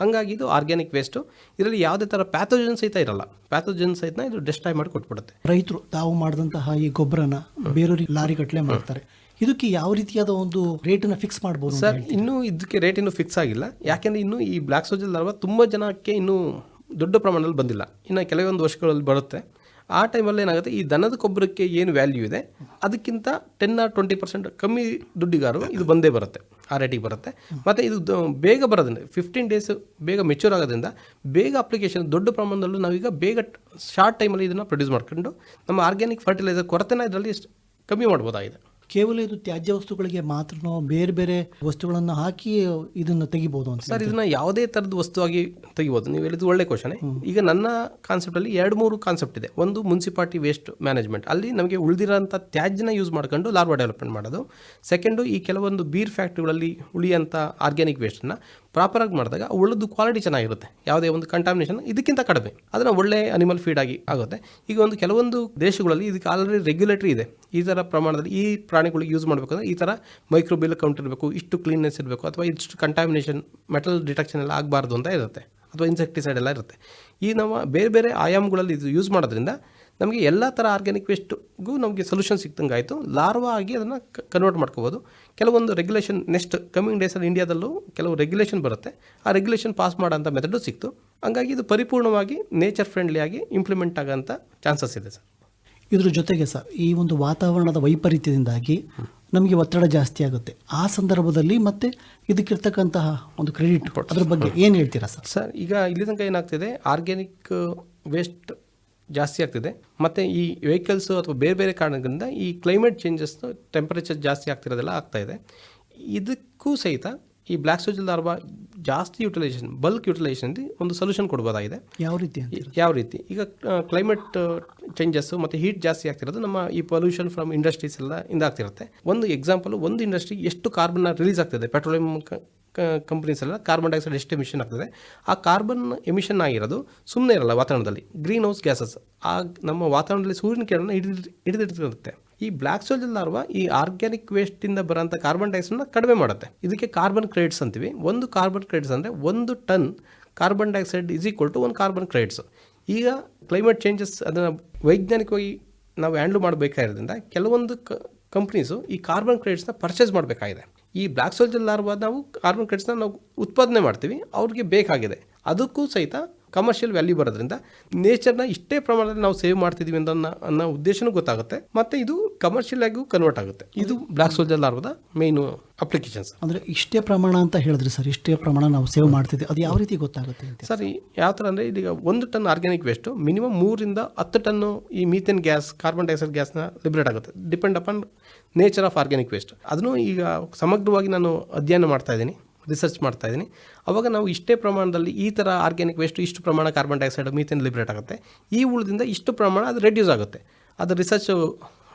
ಹಾಗಾಗಿ ಇದು ಆರ್ಗ್ಯಾನಿಕ್ ವೇಸ್ಟು ಇದರಲ್ಲಿ ಯಾವುದೇ ಥರ ಪ್ಯಾಥೋಜನ್ ಸಹಿತ ಇರಲ್ಲ. ಪ್ಯಾಥೋಜನ್ ಸಹಿತನ ಇದು ಡೆಸ್ಟ್ರಾಯ್ ಮಾಡಿ ಕೊಟ್ಬಿಡುತ್ತೆ. ರೈತರು ತಾವು ಮಾಡಿದಂತಹ ಈ ಗೊಬ್ಬರನ ಬೇರೆಯವ್ರಿಗೆ ಲಾರಿ ಮಾಡ್ತಾರೆ. ಇದಕ್ಕೆ ಯಾವ ರೀತಿಯಾದ ಒಂದು ರೇಟನ್ನು ಫಿಕ್ಸ್ ಮಾಡ್ಬೋದು ಸರ್ ಇನ್ನೂ ಇದಕ್ಕೆ ರೇಟ್ ಇನ್ನೂ ಫಿಕ್ಸ್ ಆಗಿಲ್ಲ. ಯಾಕೆಂದರೆ ಇನ್ನೂ ಈ ಬ್ಲ್ಯಾಕ್ ಸೋಜಲ್ ಲಾರ್ವಾ ತುಂಬ ಜನಕ್ಕೆ ಇನ್ನೂ ದೊಡ್ಡ ಪ್ರಮಾಣದಲ್ಲಿ ಬಂದಿಲ್ಲ. ಇನ್ನು ಕೆಲವೊಂದು ವರ್ಷಗಳಲ್ಲಿ ಬರುತ್ತೆ. ಆ ಟೈಮಲ್ಲಿ ಏನಾಗುತ್ತೆ? ಈ ದನದ ಗೊಬ್ಬರಕ್ಕೆ ಏನು ವ್ಯಾಲ್ಯೂ ಇದೆ? ಅದಕ್ಕಿಂತ ಟೆನ್ ಆರ್ ಟ್ವೆಂಟಿ ಪರ್ಸೆಂಟ್ ಕಮ್ಮಿ ದುಡ್ಡಿಗಾರು ಇದು ಬಂದೇ ಬರುತ್ತೆ. ಆ ರೇಟಿಗೆ ಬರುತ್ತೆ. ಮತ್ತು ಇದು ಬೇಗ ಬರೋದ್ರಿಂದ ಫಿಫ್ಟೀನ್ ಡೇಸ್ ಬೇಗ ಮೆಚೂರ್ ಆಗೋದ್ರಿಂದ ಬೇಗ ಅಪ್ಲಿಕೇಶನ್ ದೊಡ್ಡ ಪ್ರಮಾಣದಲ್ಲೂ ನಾವೀಗ ಬೇಗ ಶಾರ್ಟ್ ಟೈಮಲ್ಲಿ ಇದನ್ನು ಪ್ರೊಡ್ಯೂಸ್ ಮಾಡ್ಕೊಂಡು ನಮ್ಮ ಆರ್ಗ್ಯಾನಿಕ್ ಫರ್ಟಿಲೈಸರ್ ಕೊರತೆನ ಇದರಲ್ಲಿ ಕಮ್ಮಿ ಮಾಡ್ಬೋದಾಗಿದೆ. ಕೇವಲ ಇದು ತ್ಯಾಜ್ಯ ವಸ್ತುಗಳಿಗೆ ಮಾತ್ರ ಬೇರೆ ಬೇರೆ ವಸ್ತುಗಳನ್ನು ಹಾಕಿ ಇದನ್ನು ತೆಗಿಬಹುದು ಅಂತ ಸರ್ ಇದನ್ನ ಯಾವುದೇ ಥರದ ವಸ್ತುವಾಗಿ ತೆಗಿಬೋದು. ನೀವು ಹೇಳಿದ್ದು ಒಳ್ಳೆ ಕ್ವಶನ್ ಈಗ ನನ್ನ ಕಾನ್ಸೆಪ್ಟಲ್ಲಿ ಎರಡು ಮೂರು ಕಾನ್ಸೆಪ್ಟ್ ಇದೆ. ಒಂದು ಮುನ್ಸಿಪಾಲ್ಟಿ ವೇಸ್ಟ್ ಮ್ಯಾನೇಜ್ಮೆಂಟ್ ಅಲ್ಲಿ ನಮಗೆ ಉಳಿದಿರೋಂಥ ತ್ಯಾಜ್ಯನ ಯೂಸ್ ಮಾಡ್ಕೊಂಡು ಲಾರ್ವಾ ಡೆವಲಪ್ಮೆಂಟ್ ಮಾಡೋದು. ಸೆಕೆಂಡು ಈ ಕೆಲವೊಂದು ಬೀರ್ ಫ್ಯಾಕ್ಟ್ರಿಗಳಲ್ಲಿ ಉಳಿಯಂಥ ಆರ್ಗ್ಯಾನಿಕ್ ವೇಸ್ಟನ್ನು ಪ್ರಾಪರಾಗಿ ಮಾಡಿದಾಗ ಒಳ್ಳೆದು ಕ್ವಾಲಿಟಿ ಚೆನ್ನಾಗಿರುತ್ತೆ. ಯಾವುದೇ ಒಂದು ಕಂಟಾಮಿನೇಷನ್ ಇದಕ್ಕಿಂತ ಕಡಿಮೆ. ಅದನ್ನು ಒಳ್ಳೆ ಅನಿಮಲ್ ಫೀಡ್ ಆಗಿ ಆಗುತ್ತೆ. ಈಗ ಒಂದು ಕೆಲವೊಂದು ದೇಶಗಳಲ್ಲಿ ಇದಕ್ಕೆ ಆಲ್ರೆಡಿ ರೆಗ್ಯುಲೇಟರಿ ಇದೆ. ಈ ಥರ ಪ್ರಮಾಣದಲ್ಲಿ ಈ ಪ್ರಾಣಿಗಳಿಗೆ ಯೂಸ್ ಮಾಡಬೇಕಂದ್ರೆ ಈ ಥರ ಮೈಕ್ರೋಬಿಲ್ ಕೌಂಟ್ ಇರಬೇಕು, ಇಷ್ಟು ಕ್ಲೀನ್ನೆಸ್ ಇರಬೇಕು, ಅಥವಾ ಇಷ್ಟು ಕಂಟಾಮಿನೇಷನ್ ಮೆಟಲ್ ಡಿಟೆಕ್ಷನ್ ಎಲ್ಲ ಆಗಬಾರ್ದು ಅಂತ ಇರುತ್ತೆ. ಅಥವಾ ಇನ್ಸೆಕ್ಟಿಸೈಡ್ ಎಲ್ಲ ಇರುತ್ತೆ. ಈ ನಾವು ಬೇರೆ ಬೇರೆ ಆಯಾಮಗಳಲ್ಲಿ ಇದು ಯೂಸ್ ಮಾಡೋದ್ರಿಂದ ನಮಗೆ ಎಲ್ಲ ಥರ ಆರ್ಗ್ಯಾನಿಕ್ ವೇಸ್ಟ್ಗೂ ನಮಗೆ ಸೊಲ್ಯೂಷನ್ ಸಿಕ್ತಂಗೆ ಆಯಿತು ಲಾರ್ವಾ ಆಗಿ ಅದನ್ನು ಕನ್ವರ್ಟ್ ಮಾಡ್ಕೋಬೋದು. ಕೆಲವೊಂದು ರೆಗ್ಯುಲೇಷನ್ ನೆಕ್ಸ್ಟ್ ಕಮಿಂಗ್ ಡೇಸಲ್ಲಿ ಇಂಡಿಯಾದಲ್ಲೂ ಕೆಲವು ರೆಗ್ಯುಲೇಷನ್ ಬರುತ್ತೆ. ಆ ರೆಗ್ಯುಲೇಷನ್ ಪಾಸ್ ಮಾಡೋಂಥ ಮೆಥಡು ಸಿಕ್ತು. ಹಂಗಾಗಿ ಇದು ಪರಿಪೂರ್ಣವಾಗಿ ನೇಚರ್ ಫ್ರೆಂಡ್ಲಿಯಾಗಿ ಇಂಪ್ಲಿಮೆಂಟ್ ಆಗೋಂಥ ಚಾನ್ಸಸ್ ಇದೆ ಸರ್. ಇದ್ರ ಜೊತೆಗೆ ಸರ್ ಈ ಒಂದು ವಾತಾವರಣದ ವೈಪರೀತ್ಯದಿಂದಾಗಿ ನಮಗೆ ಒತ್ತಡ ಜಾಸ್ತಿ ಆಗುತ್ತೆ. ಆ ಸಂದರ್ಭದಲ್ಲಿ ಮತ್ತೆ ಇದಕ್ಕಿರ್ತಕ್ಕಂತಹ ಒಂದು ಕ್ರೆಡಿಟ್ ಅದ್ರ ಬಗ್ಗೆ ಏನು ಹೇಳ್ತೀರಾ ಸರ್? ಸರ್ ಈಗ ಇಲ್ಲಿ ತನಕ ಏನಾಗ್ತಿದೆ? ಆರ್ಗ್ಯಾನಿಕ್ ವೇಸ್ಟ್ ಜಾಸ್ತಿ ಆಗ್ತಿದೆ. ಮತ್ತು ಈ ವೆಹಿಕಲ್ಸು ಅಥವಾ ಬೇರೆ ಬೇರೆ ಕಾರಣಗಳಿಂದ ಈ ಕ್ಲೈಮೇಟ್ ಚೇಂಜಸ್ ಟೆಂಪರೇಚರ್ ಜಾಸ್ತಿ ಆಗ್ತಿರೋದೆಲ್ಲ ಆಗ್ತಾ ಇದೆ. ಇದಕ್ಕೂ ಸಹಿತ ಈ ಬ್ಲ್ಯಾಕ್ ಸೋಜಲ್ ಲಾರ್ವಾ ಜಾಸ್ತಿ ಯುಟಿಲೈಸೇಷನ್ ಬಲ್ಕ್ ಯುಟಿಲೈಸೇಷನ್ ಒಂದು ಸೊಲ್ಯೂಷನ್ ಕೊಡ್ಬೋದಾಗಿದೆ. ಯಾವ ರೀತಿ ಯಾವ ರೀತಿ? ಈಗ ಕ್ಲೈಮೇಟ್ ಚೇಂಜಸ್ಸು ಮತ್ತು ಹೀಟ್ ಜಾಸ್ತಿ ಆಗ್ತಿರೋದು ನಮ್ಮ ಈ ಪೊಲ್ಯೂಷನ್ ಫ್ರಮ್ ಇಂಡಸ್ಟ್ರೀಸ್ ಎಲ್ಲ ಇಂದಾಗ್ತಿರುತ್ತೆ ಒಂದು ಎಕ್ಸಾಂಪಲ್ ಒಂದು ಇಂಡಸ್ಟ್ರಿ ಎಷ್ಟು ಕಾರ್ಬನ್ನ ರಿಲೀಸ್ ಆಗ್ತದೆ. ಪೆಟ್ರೋಲಿಯಂ ಕಂಪ್ನೀಸ್ ಎಲ್ಲ ಕಾರ್ಬನ್ ಡೈಆಕ್ಸೈಡ್ ಎಷ್ಟು ಎಮಿಷನ್ ಆಗ್ತದೆ. ಆ ಕಾರ್ಬನ್ ಎಮಿಷನ್ ಆಗಿರೋದು ಸುಮ್ಮನೆ ಇರಲ್ಲ ವಾತಾವರಣದಲ್ಲಿ. ಗ್ರೀನ್ ಹೌಸ್ ಗ್ಯಾಸಸ್ ಆ ನಮ್ಮ ವಾತಾವರಣದಲ್ಲಿ ಸೂರ್ಯನ ಕಿರಣ ಹಿಡಿದು ಹಿಡಿದಿಟ್ಟಿರುತ್ತೆ ಈ ಬ್ಲ್ಯಾಕ್ ಸೋಜಲ್ ಲಾರ್ವಾ ಈ ಆರ್ಗ್ಯಾನಿಕ್ ವೇಸ್ಟಿಂದ ಬರೋಂಥ ಕಾರ್ಬನ್ ಡೈಆಕ್ಸೈಡ್ನ ಕಡಿಮೆ ಮಾಡುತ್ತೆ. ಇದಕ್ಕೆ ಕಾರ್ಬನ್ ಕ್ರೆಡಿಟ್ಸ್ ಅಂತೀವಿ. ಒಂದು ಕಾರ್ಬನ್ ಕ್ರೆಡಿಟ್ಸ್ ಅಂದರೆ ಒಂದು ton carbon dioxide is equal to ಒಂದು ಕಾರ್ಬನ್ ಕ್ರೆಡಿಟ್ಸ್ ಈಗ ಕ್ಲೈಮೇಟ್ ಚೇಂಜಸ್ ಅದನ್ನು ವೈಜ್ಞಾನಿಕವಾಗಿ ನಾವು ಹ್ಯಾಂಡ್ಲ್ ಮಾಡಬೇಕಾಗಿರೋದ್ರಿಂದ ಕೆಲವೊಂದು ಕ ಕಂಪ್ನೀಸು ಈ ಕಾರ್ಬನ್ ಕ್ರೆಡಿಟ್ಸ್ನ ಪರ್ಚೇಸ್ ಮಾಡಬೇಕಾಗಿದೆ. ಈ ಬ್ಲ್ಯಾಕ್ ಸೋಲ್ಜರ್ ಲಾರ್ವಾ ನಾವು ಕಾರ್ಬನ್ ಕ್ರೆಡಿಟ್ಸ್ನ ನಾವು ಉತ್ಪಾದನೆ ಮಾಡ್ತೀವಿ. ಅವ್ರಿಗೆ ಬೇಕಾಗಿದೆ. ಅದಕ್ಕೂ ಸಹಿತ ಕಮರ್ಷಿಯಲ್ ವ್ಯಾಲ್ಯೂ ಬರೋದ್ರಿಂದ ನೇಚರ್ನ ಇಷ್ಟೇ ಪ್ರಮಾಣದಲ್ಲಿ ನಾವು ಸೇವ್ ಮಾಡ್ತಿದ್ದೀವಿ ಅಂತ ಅನ್ನೋ ಉದ್ದೇಶನೂ ಗೊತ್ತಾಗುತ್ತೆ. ಮತ್ತು ಇದು ಕಮರ್ಷಿಯಲ್ ಆಗಿಯೂ ಕನ್ವರ್ಟ್ ಆಗುತ್ತೆ. ಇದು ಬ್ಲ್ಯಾಕ್ ಸೋಲ್ಜರ್ ಲಾರ್ವದ ಮೇನ್ ಅಪ್ಲಿಕೇಶನ್ಸ್ ಅಂದರೆ ಇಷ್ಟೇ ಪ್ರಮಾಣ ಅಂತ ಹೇಳಿದ್ರಿ ಸರ್. ಇಷ್ಟೇ ಪ್ರಮಾಣ ನಾವು ಸೇವ್ ಮಾಡ್ತಿದ್ವಿ ಅದು ಯಾವ ರೀತಿ ಗೊತ್ತಾಗುತ್ತೆ ಅಂತ? ಸರ್ ಯಾವ ಥರ ಅಂದರೆ ಇದೀಗ ಒಂದು ಟನ್ ಆರ್ಗ್ಯಾನಿಕ್ ವೇಸ್ಟು ಮಿನಿಮಮ್ ಮೂರಿಂದ ಹತ್ತು ಟನ್ನು ಈ ಮೀಥೇನ್ ಗ್ಯಾಸ್ ಕಾರ್ಬನ್ ಡೈಆಕ್ಸೈಡ್ ಗ್ಯಾಸ್ನ ಲಿಬ್ರೇಟ್ ಆಗುತ್ತೆ. Depend upon nature of organic waste ಅದನ್ನು ಈಗ ಸಮಗ್ರವಾಗಿ ನಾನು ಅಧ್ಯಯನ ಮಾಡ್ತಾ ಇದ್ದೀನಿ. ರಿಸರ್ಚ್ ಮಾಡ್ತಾ ಇದ್ದೀನಿ. ಅವಾಗ ನಾವು ಇಷ್ಟೇ ಪ್ರಮಾಣದಲ್ಲಿ ಈ ಥರ ಆರ್ಗ್ಯಾನಿಕ್ ವೇಸ್ಟು ಇಷ್ಟು ಪ್ರಮಾಣ ಕಾರ್ಬನ್ ಡೈಆಕ್ಸೈಡ್ ಮೀಥೇನ್ ಲಿಬ್ರೇಟ್ ಆಗುತ್ತೆ. ಈ ಉಳಿದಿಂದ ಇಷ್ಟು ಪ್ರಮಾಣ ಅದು ರೆಡ್ಯೂಸ್ ಆಗುತ್ತೆ. ಅದು ರಿಸರ್ಚ್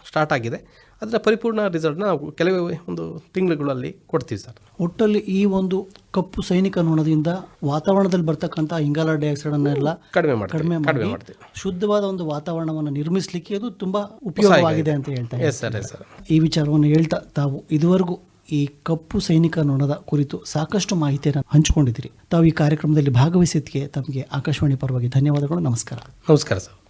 ಸ್ಟಾರ್ಟ್ ಆಗಿದೆ. ಅದರ ಪರಿಪೂರ್ಣ ರಿಸಲ್ಟ್ನ ನಾವು ಕೆಲವೇ ಒಂದು ತಿಂಗಳುಗಳಲ್ಲಿ ಕೊಡ್ತೀವಿ ಸರ್. ಒಟ್ಟಲ್ಲಿ ಈ ಒಂದು ಕಪ್ಪು ಸೈನಿಕ ನೋಣದಿಂದ ವಾತಾವರಣದಲ್ಲಿ ಬರ್ತಕ್ಕಂಥ ಇಂಗಾಲ ಡೈಆಕ್ಸೈಡ್ ಅನ್ನೆಲ್ಲ ಕಡಿಮೆ ಮಾಡಿ ಕಡಿಮೆ ಕಡಿಮೆ ಮಾಡಿ ಮಾಡ್ತೀವಿ. ಶುದ್ಧವಾದ ಒಂದು ವಾತಾವರಣವನ್ನು ನಿರ್ಮಿಸಲಿಕ್ಕೆ ಅದು ತುಂಬಾ ಉಪಯೋಗವಾಗಿದೆ. ಅಂತ ಹೇಳ್ತಾ ಎಸ್ ಸರ್ ಎಸ್ ಸರ್ ಈ ವಿಚಾರವನ್ನು ಹೇಳ್ತಾ ತಾವು ಇದುವರೆಗೂ ಈ ಕಪ್ಪು ಸೈನಿಕ ನೊಣದ ಕುರಿತು ಸಾಕಷ್ಟು ಮಾಹಿತಿಯನ್ನು ಹಂಚಿಕೊಂಡಿದ್ದೀರಿ. ತಾವು ಈ ಕಾರ್ಯಕ್ರಮದಲ್ಲಿ ಭಾಗವಹಿಸಿದ್ದಕ್ಕೆ ತಮಗೆ ಆಕಾಶವಾಣಿ ಪರವಾಗಿ ಧನ್ಯವಾದಗಳು. ನಮಸ್ಕಾರ. ನಮಸ್ಕಾರ ಸರ್.